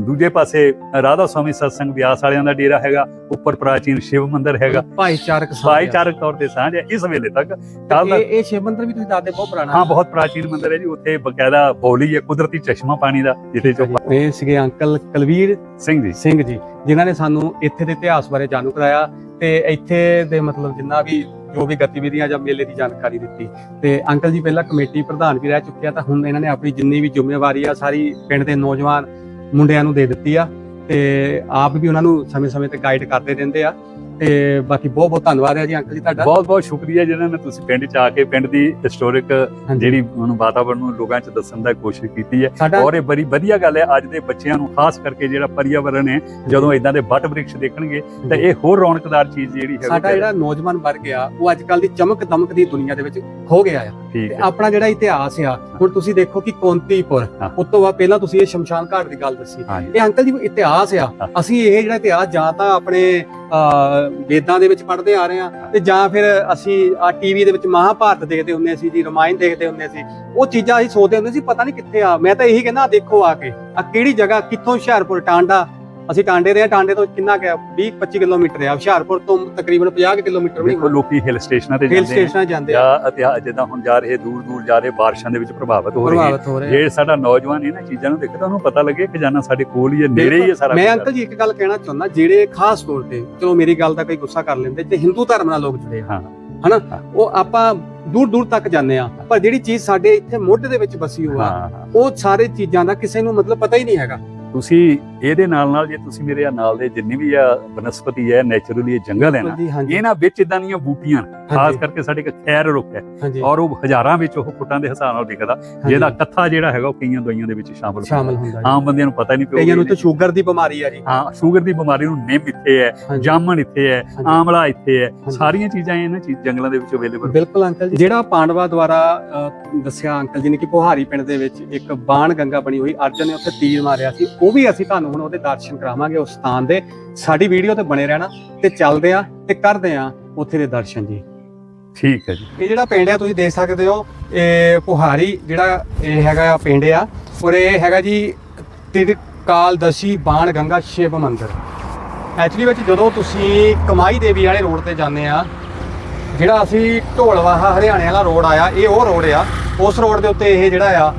ਦੂਜੇ ਪਾਸੇ ਰਾਧਾ ਸਵਾਮੀ ਸਤਸੰਗ ਵਿਆਸ ਵਾਲਿਆਂ ਦਾ ਡੇਰਾ ਹੈਗਾ ਉੱਪਰ ਪ੍ਰਾਚੀਨ ਸ਼ਿਵ ਮੰਦਿਰ ਹੈਗਾ। ਭਾਈਚਾਰਕ। ਭਾਈਚਾਰਕ ਤੌਰ ਤੇ ਸਾਂਝ ਹੈ ਇਸ ਵੇਲੇ ਤੱਕ ਕੱਲ ਇਹ ਇਹ ਸ਼ਿਵ ਮੰਦਿਰ ਵੀ ਤੁਸੀਂ ਦੱਸਦੇ ਬਹੁਤ ਪੁਰਾਣਾ ਹਾਂ ਬਹੁਤ ਪ੍ਰਾਚੀਨ ਮੰਦਿਰ ਹੈ ਜੀ ਉੱਥੇ ਬਕਾਇਦਾ ਬੌਲੀ ਹੈ ਕੁਦਰਤੀ ਚਸ਼ਮਾ ਪਾਣੀ ਦਾ ਜਿੱਥੇ ਚੋਂ ਇਹ ਸੀਗੇ ਅੰਕਲ ਕਲਵੀਰ ਸਿੰਘ ਜੀ। ਸਿੰਘ ਜੀ ਜਿਨ੍ਹਾਂ ਨੇ ਸਾਨੂੰ ਇੱਥੇ ਦੇ ਇਤਿਹਾਸ ਬਾਰੇ ਜਾਣੂ ਕਰਾਇਆ ਤੇ ਇੱਥੇ ਦੇ ਮਤਲਬ ਜਿੰਨਾ ਵੀ ਜੋ ਵੀ ਗਤੀਵਿਧੀਆਂ ਜਾਂ ਮੇਲੇ ਦੀ ਜਾਣਕਾਰੀ ਦਿੱਤੀ। ਤੇ ਅੰਕਲ ਜੀ ਪਹਿਲਾਂ ਕਮੇਟੀ ਪ੍ਰਧਾਨ ਵੀ ਰਹਿ ਚੁੱਕੇ ਆ, ਤਾਂ ਹੁਣ ਇਹਨਾਂ ਨੇ ਆਪਣੀ ਜਿੰਨੀ ਵੀ ਜ਼ਿੰਮੇਵਾਰੀ ਆ, ਸਾਰੀ ਪਿੰਡ ਦੇ ਨੌਜਵਾਨ ਮੁੰਡਿਆਂ ਨੂੰ ਦੇ ਦਿੱਤੀ ਆ। ਤੇ ਆਪ ਵੀ ਉਹਨਾਂ ਨੂੰ ਸਮੇਂ-ਸਮੇਂ ਤੇ ਗਾਈਡ ਕਰਦੇ ਰਹਿੰਦੇ ਆ। ਤੇ ਬਾਕੀ ਬਹੁਤ ਬਹੁਤ ਧੰਨਵਾਦ ਹੈ ਜੀ ਅੰਕਲ ਜੀ ਤੁਹਾਡਾ। ਬਹੁਤ ਬਹੁਤ ਸ਼ੁਕਰੀਆ ਜਿਹਨਾਂ ਨੇ ਤੁਸੀਂ ਪਿੰਡ ਚ ਆ ਕੇ ਪਿੰਡ ਦੀ ਹਿਸਟੋਰਿਕ। ਜਿਹੜੀ ਉਹਨੂੰ ਵਾਤਾਵਰਣ ਨੂੰ ਲੋਕਾਂ ਚ ਦੱਸਣ ਦਾ ਕੋਸ਼ਿਸ਼ ਕੀਤੀ ਹੈ। ਔਰ ਇਹ ਬੜੀ ਵਧੀਆ ਗੱਲ ਹੈ ਅੱਜ ਦੇ ਬੱਚਿਆਂ ਨੂੰ ਖਾਸ ਕਰਕੇ ਜਿਹੜਾ ਪਰਿਆਵਰਣ ਹੈ ਜਦੋਂ ਇਦਾਂ ਦੇ ਵੱਟ ਬ੍ਰਿਕਸ਼ ਦੇਖਣਗੇ ਤਾਂ ਇਹ ਹੋਰ ਰੌਣਕਦਾਰ ਚੀਜ਼ ਜਿਹੜੀ ਹੈ ਸਾਡਾ ਜਿਹੜਾ ਨੌਜਵਾਨ ਵਰਗ ਆ ਉਹ ਅੱਜ ਕੱਲ ਦੀ ਚਮਕ ਦਮਕ ਦੀ ਦੁਨੀਆ ਦੇ ਵਿੱਚ ਖੋ ਗਿਆ ਆ। ਤੇ ਆਪਣਾ ਜਿਹੜਾ ਇਤਿਹਾਸ ਆ ਹੁਣ ਤੁਸੀਂ ਦੇਖੋ ਕਿ ਕੋਂਤੀਪੁਰ। ਉਸ ਤੋਂ ਬਾਅਦ ਪਹਿਲਾਂ ਤੁਸੀਂ ਇਹ ਸ਼ਮਸ਼ਾਨ ਘਾਟ ਦੀ ਗੱਲ ਦੱਸੀ। ਇਹ ਅੰਕਲ ਜੀ ਇਤਿਹਾਸ ਆ। ਅਸੀਂ ਇਹ ਜਿਹੜਾ ਇਤਿਹਾਸ ਜਾਂ ਤਾਂ ਆਪਣੇ ਵੇਦਾਂ ਦੇ ਵਿੱਚ ਪੜ੍ਹਦੇ ਆ ਰਹੇ ਆ ਤੇ ਜਾਂ ਫਿਰ ਅਸੀਂ ਆ ਟੀਵੀ ਦੇ ਵਿੱਚ ਮਹਾਭਾਰਤ ਦੇਖਦੇ ਹੁੰਦੇ ਸੀ ਜੀ, ਰਮਾਇਣ ਦੇਖਦੇ ਹੁੰਦੇ ਸੀ, ਉਹ ਚੀਜ਼ਾਂ ਅਸੀਂ ਸੋਚਦੇ ਹੁੰਦੇ ਸੀ, ਪਤਾ ਨਹੀਂ ਕਿੱਥੇ ਆ। ਮੈਂ ਤਾਂ ਇਹੀ ਕਹਿੰਦਾ ਦੇਖੋ ਆ ਕੇ ਆ ਕਿਹੜੀ ਜਗ੍ਹਾ, ਕਿੱਥੋਂ ਹੁਸ਼ਿਆਰਪੁਰ, ਟਾਂਡਾ ਅਸੀਂ ਟਾਂਡੇ ਦੇ ਆ ਟਾਂਡੇ ਤੋਂ ਕਿੰਨਾ ਗਿਆ 20 25 ਕਿਲੋਮੀਟਰ ਆ ਹੁਸ਼ਿਆਰਪੁਰ ਤੋਂ ਤਕਰੀਬਨ 50 ਕੁ ਕਿਲੋਮੀਟਰ ਵੀ ਦੇਖੋ ਲੋਕੀ ਹਿਲ ਸਟੇਸ਼ਨਾਂ ਤੇ ਹਿਲ ਜਾਂਦੇ ਆ। ਸਟੇਸ਼ਨਾਂ ਜਾਂਦੇ ਆ। ਜਾਂ ਜਿੱਦਾਂ ਹੁਣ ਜਾ ਰਹੇ ਦੂਰ ਦੂਰ ਜਾ ਰਹੇ ਬਾਰਿਸ਼ਾਂ ਦੇ ਵਿੱਚ ਪ੍ਰਭਾਵਿਤ ਹੋ ਰਹੇ ਜੇ ਸਾਡਾ ਨੌਜਵਾਨ ਇਹਨਾਂ ਚੀਜ਼ਾਂ ਨੂੰ ਦੇਖਦਾ ਉਹਨੂੰ ਪਤਾ ਲੱਗੇ ਕਿ ਜਾਨਾ ਸਾਡੇ ਕੋਲ ਹੀ ਹੈ ਨੇੜੇ ਹੀ ਹੈ ਸਾਰਾ ਮੈਂ। ਅੰਕਲ ਜੀ ਇੱਕ ਗੱਲ ਕਹਿਣਾ ਚਾਹੁੰਦਾ ਜਿਹੜੇ ਖਾਸ ਤੌਰ ਤੇ ਚਲੋ ਮੇਰੀ ਗੱਲ ਦਾ ਕੋਈ ਗੁੱਸਾ ਕਰ ਲੈਂਦੇ ਤੇ ਹਿੰਦੂ ਧਰਮ ਨਾਲ ਲੋਕ ਜੁੜੇ ਹਾਂ। ਹਨਾ। ਉਹ ਆਪਾਂ ਦੂਰ ਦੂਰ ਤੱਕ ਜਾਂਦੇ ਆ ਪਰ ਜਿਹੜੀ ਚੀਜ਼ ਸਾਡੇ ਇੱਥੇ ਮੋਢੇ ਦੇ ਵਿੱਚ ਵਸੀ ਹੋਆ ਉਹ ਸਾਰੇ ਚੀਜ਼ਾਂ ਦਾ ਕਿਸੇ ਨੂੰ ਮਤਲਬ ਪਤਾ ਹੀ ਨਹੀਂ ਹੈਗਾ। ਤੁਸੀਂ ਇਹਦੇ ਨਾਲ ਨਾਲ ਜੇ ਤੁਸੀਂ ਮੇਰੇ ਨਾਲ ਦੇ ਜਿੰਨੇ ਵੀ ਆ ਬਨਸਪਤੀ ਹੈ ਨੇਚਰਲੀ ਜੰਗਲ ਹੈ ਨਾ ਇਹਨਾਂ ਵਿੱਚ ਇਦਾਂ ਦੀਆਂ ਬੂਟੀਆਂ। ਖਾਸ ਕਰਕੇ ਸਾਡੇ ਇੱਕ ਖੈਰ ਰੁੱਖ ਹੈ ਔਰ ਉਹ ਹਜ਼ਾਰਾਂ ਵਿੱਚ ਉਹ ਫੁੱਟਾਂ ਦੇ ਹਿਸਾਬ ਨਾਲ ਵਿਕਦਾ ਜਿਹਦਾ ਕੱਥਾ ਜਿਹੜਾ ਹੈਗਾ ਉਹ ਕਈਆਂ ਦਵਾਈਆਂ ਦੇ ਵਿੱਚ ਸ਼ਾਮਲ ਹੁੰਦਾ। ਸ਼ਾਮਲ ਹੁੰਦਾ ਆਮ ਬੰਦਿਆਂ ਨੂੰ ਪਤਾ ਨਹੀਂ ਕਈਆਂ ਨੂੰ ਤਾਂ ਸ਼ੂਗਰ ਦੀ ਬਿਮਾਰੀ ਆ ਜੀ ਹਾਂ ਸ਼ੂਗਰ ਦੀ ਬਿਮਾਰੀ ਨੂੰ ਨਿੰਮ ਇੱਥੇ ਹੈ। ਜਾਮਣ ਇੱਥੇ ਹੈ। ਆਮਲਾ ਇੱਥੇ ਹੈ। ਸਾਰੀਆਂ ਚੀਜ਼ਾਂ ਇਹਨਾਂ ਚੀਜ਼ ਜੰਗਲਾਂ ਦੇ ਵਿੱਚ ਅਵੇਲੇਬਲ ਬਿਲਕੁਲ ਅੰਕਲ ਜੀ ਜਿਹੜਾ ਪਾਂਡਵਾ ਦੁਆਰਾ ਦੱਸਿਆ ਅੰਕਲ ਜੀ ਨੇ ਕਿ ਪੁਹਾਰੀ ਪਿੰਡ ਦੇ ਵਿੱਚ ਇੱਕ ਬਾਣ ਗੰਗਾ ਬਣੀ ਹੋਈ ਅਰਜਨ ਨੇ ਉੱਥੇ ਤੀਰ ਮਾਰਿਆ ਸੀ ਉਹ ਵੀ ਅਸੀਂ ਤੁਹਾਨੂੰ ਹੁਣ ਉਹਦੇ ਦਰਸ਼ਨ ਕਰਾਵਾਂਗੇ ਉਸ ਸਥਾਨ ਦੇ। ਸਾਡੀ ਵੀਡੀਓ ਤੇ ਬਣੇ ਰਹਿਣਾ ਤੇ ਚੱਲਦੇ ਆ ਤੇ ਕਰਦੇ ਆ ਉੱਥੇ ਦੇ ਦਰਸ਼ਨ ਜੀ। ਠੀਕ ਹੈ ਜੀ। ਇਹ ਜਿਹੜਾ ਪਿੰਡ ਆ ਤੁਸੀਂ ਦੇਖ ਸਕਦੇ ਹੋ ਇਹ ਪੁਹਾਰੀ ਜਿਹੜਾ ਇਹ ਹੈਗਾ ਆ ਪਿੰਡ ਆ ਔਰ ਇਹ ਹੈਗਾ ਜੀ ਤਿਰਕਾਲਦਸ਼ੀ ਬਾਣ ਗੰਗਾ ਸ਼ਿਵ ਮੰਦਿਰ। ਐਕਚੁਅਲੀ ਵਿੱਚ ਜਦੋਂ ਤੁਸੀਂ ਕਮਾਈ ਦੇਵੀ ਵਾਲੇ ਰੋਡ ਤੇ ਜਾਂਦੇ ਆ ਜਿਹੜਾ ਅਸੀਂ ਢੋਲਵਾਹਾ ਹਰਿਆਣੇ ਵਾਲਾ ਰੋਡ ਆਇਆ ਇਹ ਉਹ ਰੋਡ ਆ। ਉਸ ਰੋਡ ਦੇ ਉੱਤੇ ਇਹ ਜਿਹੜਾ ਆ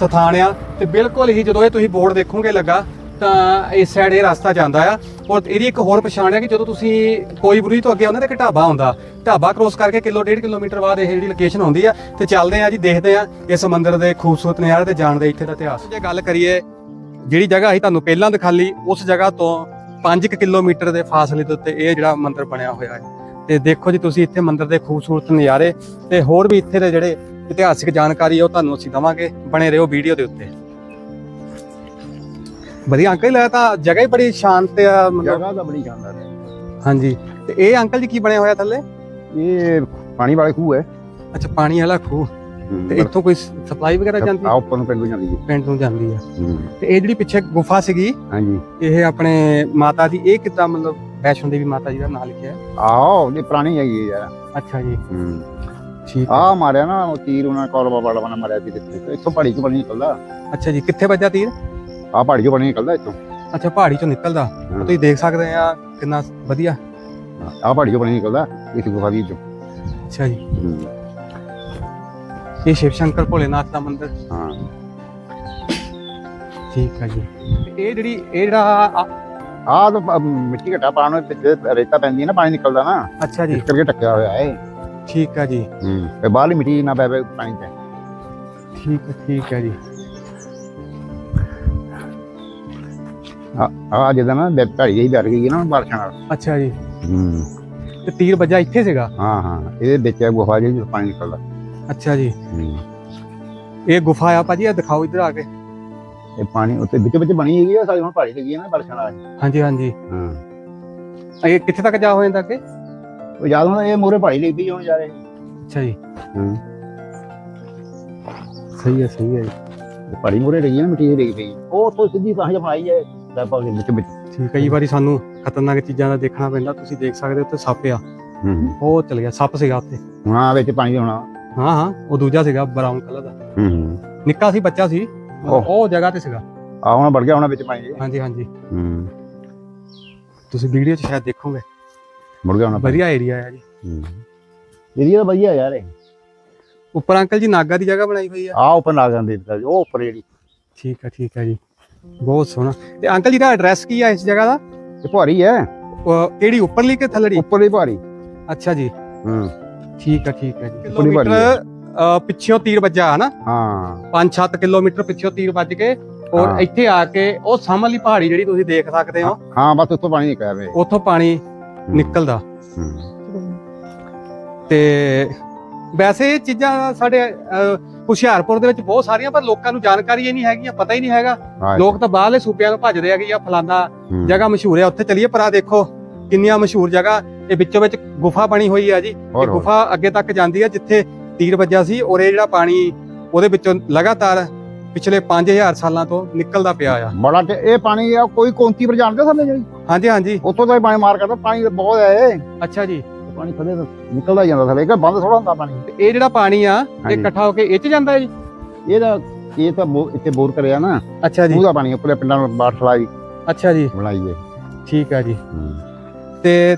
ਸਥਾਨ ਆ ਤੇ ਬਿਲਕੁਲ ਹੀ ਜਦੋਂ ਇਹ ਤੁਸੀਂ ਬੋਰਡ ਦੇਖੋਗੇ ਲੱਗਾ ਤਾਂ ਇਸ ਸਾਈਡ ਇਹ ਰਸਤਾ ਜਾਂਦਾ ਆ। ਔਰ ਇਹਦੀ ਇੱਕ ਹੋਰ ਪਛਾਣ ਹੈ ਕਿ ਜਦੋਂ ਤੁਸੀਂ ਕੋਈ ਬੁਰੀ ਤੋਂ ਅੱਗੇ ਆਉਂਦੇ ਤਾਂ ਇੱਕ ਢਾਬਾ ਹੁੰਦਾ। ਢਾਬਾ ਕ੍ਰੋਸ ਕਰਕੇ ਕਿਲੋ ਡੇਢ ਕਿਲੋਮੀਟਰ ਬਾਅਦ ਇਹ ਜਿਹੜੀ ਲੋਕੇਸ਼ਨ ਹੁੰਦੀ ਆ ਤੇ ਚੱਲਦੇ ਆ ਜੀ, ਦੇਖਦੇ ਆ ਇਸ ਮੰਦਿਰ ਦੇ ਖੂਬਸੂਰਤ ਨਜ਼ਾਰੇ ਤੇ ਜਾਣਦੇ ਇੱਥੇ ਦਾ ਇਤਿਹਾਸ। ਜੇ ਗੱਲ ਕਰੀਏ ਜਿਹੜੀ ਜਗ੍ਹਾ ਅਸੀਂ ਤੁਹਾਨੂੰ ਪਹਿਲਾਂ ਦਿਖਾ ਲਈ, ਉਸ ਜਗ੍ਹਾ ਤੋਂ 5 ਕਿਲੋਮੀਟਰ ਦੇ ਫਾਸਲੇ ਦੇ ਉੱਤੇ ਇਹ ਜਿਹੜਾ ਮੰਦਿਰ ਬਣਿਆ ਹੋਇਆ ਹੈ। ਤੇ ਦੇਖੋ ਜੀ, ਤੁਸੀਂ ਇੱਥੇ ਮੰਦਿਰ ਦੇ ਖੂਬਸੂਰਤ ਨਜ਼ਾਰੇ ਤੇ ਹੋਰ ਵੀ ਇੱਥੇ ਦੇ ਜਿਹੜੇ ਇਤਿਹਾਸਿਕ ਜਾਣਕਾਰੀ ਆ, ਉਹ ਤੁਹਾਨੂੰ ਅਸੀਂ ਦਵਾਂਗੇ। ਬਣੇ ਰਹੋ ਵੀਡੀਓ ਦੇ ਉੱਤੇ। ਵਧੀਆ ਅੰਕਲ ਇਹ ਤਾਂ ਜਗ੍ਹਾ ਹੀ ਬੜੀ ਸ਼ਾਂਤ ਆ ਮਤਲਬ ਜਗ੍ਹਾ ਤਾਂ ਬੜੀ ਸ਼ਾਨਦਾਰ ਹੈ। ਹਾਂਜੀ ਤੇ ਇਹ ਅੰਕਲ ਜੀ ਕੀ ਬਣਿਆ ਹੋਇਆ ਥੱਲੇ? ਇਹ ਪਾਣੀ ਵਾਲੇ ਖੂਹ ਹੈ। ਅੱਛਾ ਪਾਣੀ ਵਾਲਾ ਖੂਹ। ਤੇ ਇੱਥੋਂ ਕੋਈ ਸਪਲਾਈ ਵਗੈਰਾ ਜਾਂਦੀ ਆ ਉੱਪਰ ਨੂੰ ਪਿੰਡ ਨੂੰ ਜਾਂਦੀ ਹੈ। ਪਿੰਡ ਨੂੰ ਜਾਂਦੀ ਹੈ। ਹੂੰ। ਤੇ ਇਹ ਜਿਹੜੀ ਪਿੱਛੇ ਗੁਫਾ ਸੀਗੀ ਹਾਂਜੀ। ਇਹ ਆਪਣੇ ਮਾਤਾ ਦੀ ਇਹ ਕਿੱਦਾਂ ਮਤਲਬ ਵੈਸ਼ਨੋ ਦੇਵੀ ਮਾਤਾ ਜੀ ਦਾ ਨਾਮ ਲਿਖਿਆ ਹੈ? ਆਓ ਇਹ ਪੁਰਾਣੀ ਹੈਗੀ ਹੈ ਯਾਰ। ਅੱਛਾ ਜੀ। ਠੀਕ ਆ ਮਾਰਿਆ ਨਾ ਉਹ ਤੀਰ ਉਹਨਾਂ ਕੋਲਵਾ ਬਾਲਵਾ ਨਾਲ ਮਾਰਿਆ ਸੀ ਕਿੱਥੇ। ਇੱਥੋਂ ਪਹਾੜੀ ਚੋਂ ਪਾਣੀ ਨਿਕਲਦਾ। ਅੱਛਾ ਜੀ ਕਿੱਥੇ ਵੱਜਾ ਤੀਰ? ਆ ਪਹਾੜੀ ਚੋਂ ਪਾਣੀ ਨਿਕਲਦਾ ਇੱਥੋਂ। ਅੱਛਾ ਪਹਾੜੀ ਚੋਂ ਨਿਕਲਦਾ। ਤੁਸੀਂ ਦੇਖ ਸਕਦੇ ਆ ਕਿੰਨਾ ਵਧੀਆ। ਆ ਪਹਾੜੀ ਚੋਂ ਪਾਣੀ ਨਿਕਲਦਾ ਇਸ ਗੁਫਾ ਦੀ ਚੋਂ ਅੱਛਾ ਜੀ। ਇਹ ਸ਼ਿਵ ਸ਼ੰਕਰ ਭੋਲੇਨਾਥ ਦਾ ਮੰਦਿਰ। ਹਾਂ। ਠੀਕ ਹੈ ਜੀ। ਇਹ ਜਿਹੜੀ ਇਹ ਜਿਹੜਾ ਆ- ਤਾਂ ਮਿੱਟੀ ਘਟਾ ਪਾਣ ਵਿੱਚ ਰੇਤਾ ਪੈਂਦੀ ਹੈ ਨਾ ਪਾਣੀ ਨਿਕਲਦਾ ਨਾ। ਅੱਛਾ ਜੀ। ਇਸ ਕਰਕੇ ਟੱਕਿਆ ਹੋਇਆ ਹੈ ਠੀਕ ਹੈ ਜੀ। ਹੂੰ। ਤੇ ਬਾਹਰਲੀ ਮਿੱਟੀ ਨਾ ਪੈ ਪੈ ਪਾਣੀ ਤੇ ਠੀਕ ਹੈ ਠੀਕ ਹੈ ਜੀ। ਆ ਜਿਹਦਾ ਨਾ ਬੈ- ਢਾਈ ਜਿਹੀ ਬੈਠ ਗਈ ਹੈ ਨਾ ਬਾਰਿਸ਼ਾਂ ਨਾਲ। ਅੱਛਾ ਜੀ। ਹੂੰ। ਤੇ ਤੀਰ ਵੱਜਾ ਇੱਥੇ ਸੀਗਾ? ਹਾਂ ਹਾਂ। ਇਹਦੇ ਵਿੱਚ ਹੈ ਗੁਫਾ ਜਿਹੀ ਜਿੱਥੋਂ ਪਾਣੀ ਨਿਕਲਦਾ। ਅੱਛਾ ਜੀ। ਹੂੰ। ਇਹ ਗੁਫਾ ਆ ਭਾਜੀ ਇਹ ਦਿਖਾਓ ਇੱਧਰ ਆ ਕੇ। ਇਹ ਪਾਣੀ ਉੱਤੇ ਵਿੱਚ ਵਿੱਚ ਬਣੀ ਹੈਗੀ ਆ ਸਾਰੀ ਹੁਣ ਪਹਾੜੀ ਲੱਗੀ ਹੈ ਨਾ ਬਾਰਿਸ਼ਾਂ ਨਾਲ। ਹਾਂਜੀ ਹਾਂਜੀ। ਹਾਂ। ਇਹ ਕਿੱਥੇ ਤੱਕ ਜਾ ਹੋ ਜਾਂਦਾ ਅੱਗੇ ਉਹ ਯਾਦ ਹੁਣ ਇਹ ਮੂਰੇ ਪਹਾੜੀ ਲੱਗਦੀ ਹੁਣ ਜਾ ਰਹੇ ਅੱਛਾ ਜੀ। ਹੂੰ। ਸਹੀ ਹੈ ਸਹੀ ਹੈ ਪਹਾੜੀ ਮੂਰੇ ਲੱਗੀ ਹੈ ਨਾ ਮਿੱਟੀ ਦੀ ਲੱਗੀ ਪਈ ਉਹ ਤੋਂ ਸਿੱਧੀ ਤਾਂ ਬਣਾਈ ਹੈ ਲੈ ਪਾ ਵਿੱਚ ਵਿੱਚ। ਠੀਕ ਕਈ ਵਾਰੀ ਸਾਨੂੰ ਖਤਰਨਾਕ ਚੀਜ਼ਾਂ ਦਾ ਦੇਖਣਾ ਪੈਂਦਾ ਤੁਸੀਂ ਦੇਖ ਸਕਦੇ ਹੋ ਉੱਤੇ ਸੱਪ ਆ। ਹੂੰ ਉਹ ਚਲ ਗਿਆ ਸੱਪ ਸੀਗਾ ਉੱਤੇ ਆ ਵਿੱਚ ਪਾਣੀ ਹੋਣਾ। ਹਾਂ ਹਾਂ ਉਹ ਦੂਜਾ ਸੀਗਾ ਬਰਾਊਨ ਕਲਰ ਦਾ। ਹੂੰ ਨਿੱਕਾ ਸੀ ਬੱਚਾ ਸੀ। ਉਹ ਜਗ੍ਹਾ ਤੇ ਸੀਗਾ। ਆ ਹੁਣ ਵੜ ਗਿਆ ਹੁਣ ਵਿੱਚ ਪਾਣੀ। ਹਾਂਜੀ ਹਾਂਜੀ। ਹੂੰ। ਤੁਸੀਂ ਵੀਡੀਓ 'ਚ ਸ਼ਾਇਦ ਦੇਖੋਗੇ। ਮੁੜ ਗਿਆ ਹੁਣ ਵਧੀਆ ਏਰੀਆ ਹੈ ਜੀ। ਹੂੰ। ਇਹਦੀ ਤਾਂ ਵਧੀਆ ਯਾਰ ਇਹ। ਉੱਪਰ ਅੰਕਲ ਜੀ ਨਾਗਾ ਦੀ ਜਗ੍ਹਾ ਬਣਾਈ ਹੋਈ ਆ। ਆ ਉੱਪਰ ਲਾ ਜਾਂਦੇ ਉਹ ਉੱਪਰ ਜਿਹੜੀ। ਠੀਕ ਹੈ ਠੀਕ ਹੈ ਜੀ। ਬਹੁਤ ਸੋਹਣਾ। ਤੇ ਅੰਕਲ ਜੀ ਦਾ ਐਡਰੈਸ ਕੀ ਆ ਇਸ ਜਗ੍ਹਾ ਦਾ? ਇਹ ਭਾਰੀ ਹੈ। ਉਹ ਕਿਹੜੀ ਉੱਪਰਲੀ ਕਿ ਥੱਲੜੀ? ਉੱਪਰ ਹੀ ਭਾਰੀ। ਅੱਛਾ ਜੀ। ਹੂੰ। ਠੀਕ ਹੈ ਠੀਕ ਹੈ ਜੀ। ਉੱਪਰਲੀ ਭਾਰੀ ਕਿਲੋਮੀਟਰ ਅ, ਪਿੱਛੋਂ ਤੀਰ ਵੱਜਾ ਹਨਾ? ਹਾਂ। 5-7 ਕਿਲੋਮੀਟਰ ਪਿੱਛੋਂ ਤੀਰ ਵੱਜ ਕੇ ਔਰ ਹਾਂ। ਇੱਥੇ ਆ ਕੇ ਉਹ ਸਾਹਮਣੀ ਪਹਾੜੀ ਜਿਹੜੀ ਤੁਸੀਂ ਦੇਖ ਸਕਦੇ ਹੋ। ਹਾਂ ਬਸ ਉੱਥੋਂ ਪਾਣੀ ਨਿਕਲਿਆ ਵੇ। ਉੱਥੋਂ ਪਾਣੀ ਨਿਕਲਦਾ। ਤੇ ਵੈਸੇ ਇਹ ਚੀਜ਼ਾਂ ਸਾਡੇ ਹੁਸ਼ਿਆਰਪੁਰ ਦੇ ਵਿੱਚ ਬਹੁਤ ਸਾਰੀਆਂ ਪਰ ਲੋਕਾਂ ਨੂੰ ਜਾਣਕਾਰੀ ਇਹ ਨਹੀਂ ਹੈਗੀਆਂ ਪਤਾ ਹੀ ਨਹੀਂ ਹੈਗਾ। ਲੋਕ ਤਾਂ ਬਾਹਰਲੇ ਸੂਬਿਆਂ ਨੂੰ ਭੱਜਦੇ ਆ ਕਿ ਆ ਫਲਾਨਾ ਜਗ੍ਹਾ ਮਸ਼ਹੂਰ ਹੈ ਉੱਥੇ ਚਲੀਏ ਪਰ ਆ ਦੇਖੋ ਕਿੰਨੀਆਂ ਮਸ਼ਹੂਰ ਜਗ੍ਹਾ ਇਹ ਵਿੱਚੋਂ ਵਿੱਚ ਗੁਫਾ ਬਣੀ ਹੋਈ ਹੈ ਜੀ। ਇਹ ਗੁਫਾ ਅੱਗੇ ਤੱਕ ਜਾਂਦੀ ਹੈ ਜਿੱਥੇ ਤੀਰ ਵੱਜਿਆ ਸੀ ਔਰ ਇਹ ਜਿਹੜਾ ਪਾਣੀ ਉਹਦੇ ਵਿੱਚੋਂ ਲਗਾਤਾਰ ਪਿਛਲੇ 5000 ਸਾਲਾਂ ਤੋਂ ਨਿਕਲਦਾ ਪਿਆ ਆ। ਬੜਾ ਤੇ ਇਹ ਪਾਣੀ ਆ ਕੋਈ ਕੋਂਤੀ ਪਰ ਜਾਣਦੇ ਸਾਡੇ ਜਿਹੜੀ? ਹਾਂਜੀ ਹਾਂਜੀ। ਉੱਥੋਂ ਦਾ ਹੀ ਪਾਣੀ ਮਾਰ ਕਰਦਾ ਪਾਣੀ ਤਾਂ ਬਹੁਤ ਹੈ ਇਹ। ਅੱਛਾ ਜੀ। ਪਾਣੀ ਥੱਲੇ ਤੋਂ ਨਿਕਲਦਾ ਜਾਂਦਾ ਥੱਲੇ ਕਿ ਬੰਦ ਥੋੜਾ ਹੁੰਦਾ ਪਾਣੀ। ਤੇ ਇਹ ਜਿਹੜਾ ਪਾਣੀ ਆ ਇਹ ਹਾਂਜੀ। ਇਕੱਠਾ ਹੋ ਕੇ ਇਹ ਚ ਜਾਂਦਾ ਹੈ ਜੀ? ਇਹਦਾ ਇਹ ਤਾਂ ਬੋ- ਇੱਥੇ ਬੋਰ ਕਰਿਆ ਨਾ। ਅੱਛਾ ਜੀ। ਉਹਦਾ ਪਾਣੀ ਉੱਪਰ ਪਿੰਡਾਂ ਨੂੰ ਬਾੜ ਚਲਾਈ ਅੱਛਾ ਜੀ। ਬਣਾਈ ਹੈ ਠੀਕ ਹੈ ਜੀ। ਤੇ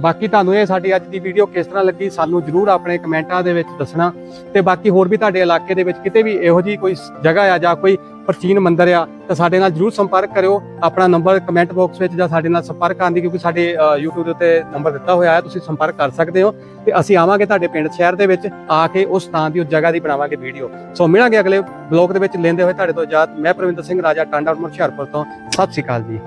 ਬਾਕੀ ਤੁਹਾਨੂੰ ਇਹ ਸਾਡੀ ਅੱਜ ਦੀ ਵੀਡੀਓ ਕਿਸ ਤਰ੍ਹਾਂ ਲੱਗੀ ਸਾਨੂੰ ਜਰੂਰ ਆਪਣੇ ਕਮੈਂਟਾਂ ਦੇ ਵਿੱਚ ਦੱਸਣਾ। ਤੇ ਬਾਕੀ ਹੋਰ ਵੀ ਤੁਹਾਡੇ ਇਲਾਕੇ ਦੇ ਵਿੱਚ ਕਿਤੇ ਵੀ ਇਹੋ ਜੀ ਕੋਈ ਸ- ਜਗ੍ਹਾ ਆ ਜਾਂ ਕੋਈ ਪ੍ਰਾਚੀਨ ਮੰਦਿਰ ਆ ਤਾਂ ਸਾਡੇ ਨਾਲ ਜਰੂਰ ਸੰਪਰਕ ਕਰਿਓ। ਆਪਣਾ ਨੰਬਰ ਕਮੈਂਟ ਬਾਕਸ ਵਿੱਚ ਜਾਂ ਸਾਡੇ ਨਾਲ ਸੰਪਰਕ ਕਰਨ ਦੀ ਕਿਉਂਕਿ ਸਾਡੇ ਅ, YouTube ਦੇ ਉੱਤੇ ਨੰਬਰ ਦਿੱਤਾ ਹੋਇਆ ਹੈ ਤੁਸੀਂ ਸੰਪਰਕ ਕਰ ਸਕਦੇ ਹੋ। ਤੇ ਅਸੀਂ ਆਵਾਂਗੇ ਤੁਹਾਡੇ ਪਿੰਡ ਸ਼ਹਿਰ ਦੇ ਵਿੱਚ ਆ ਕੇ ਉਸ ਥਾਂ ਦੀ ਉਸ ਜਗ੍ਹਾ ਦੀ ਬਣਾਵਾਂਗੇ ਵੀਡੀਓ ਸੋ ਮਿਲਾਂਗੇ ਅਗਲੇ ਬਲੌਗ ਦੇ ਵਿੱਚ ਲੈਂਦੇ ਹੋਏ ਤੁਹਾਡੇ ਤੋਂ ਇਜਾਜ਼ਤ। ਮੈਂ ਪ੍ਰਵਿੰਦਰ ਸਿੰਘ ਰਾਜਾ ਟਾਂਡਾ ਹੁਸ਼ਿਆਰਪੁਰ ਤੋਂ। ਸਤਿ ਸ਼੍ਰੀ ਅਕਾਲ ਜੀ।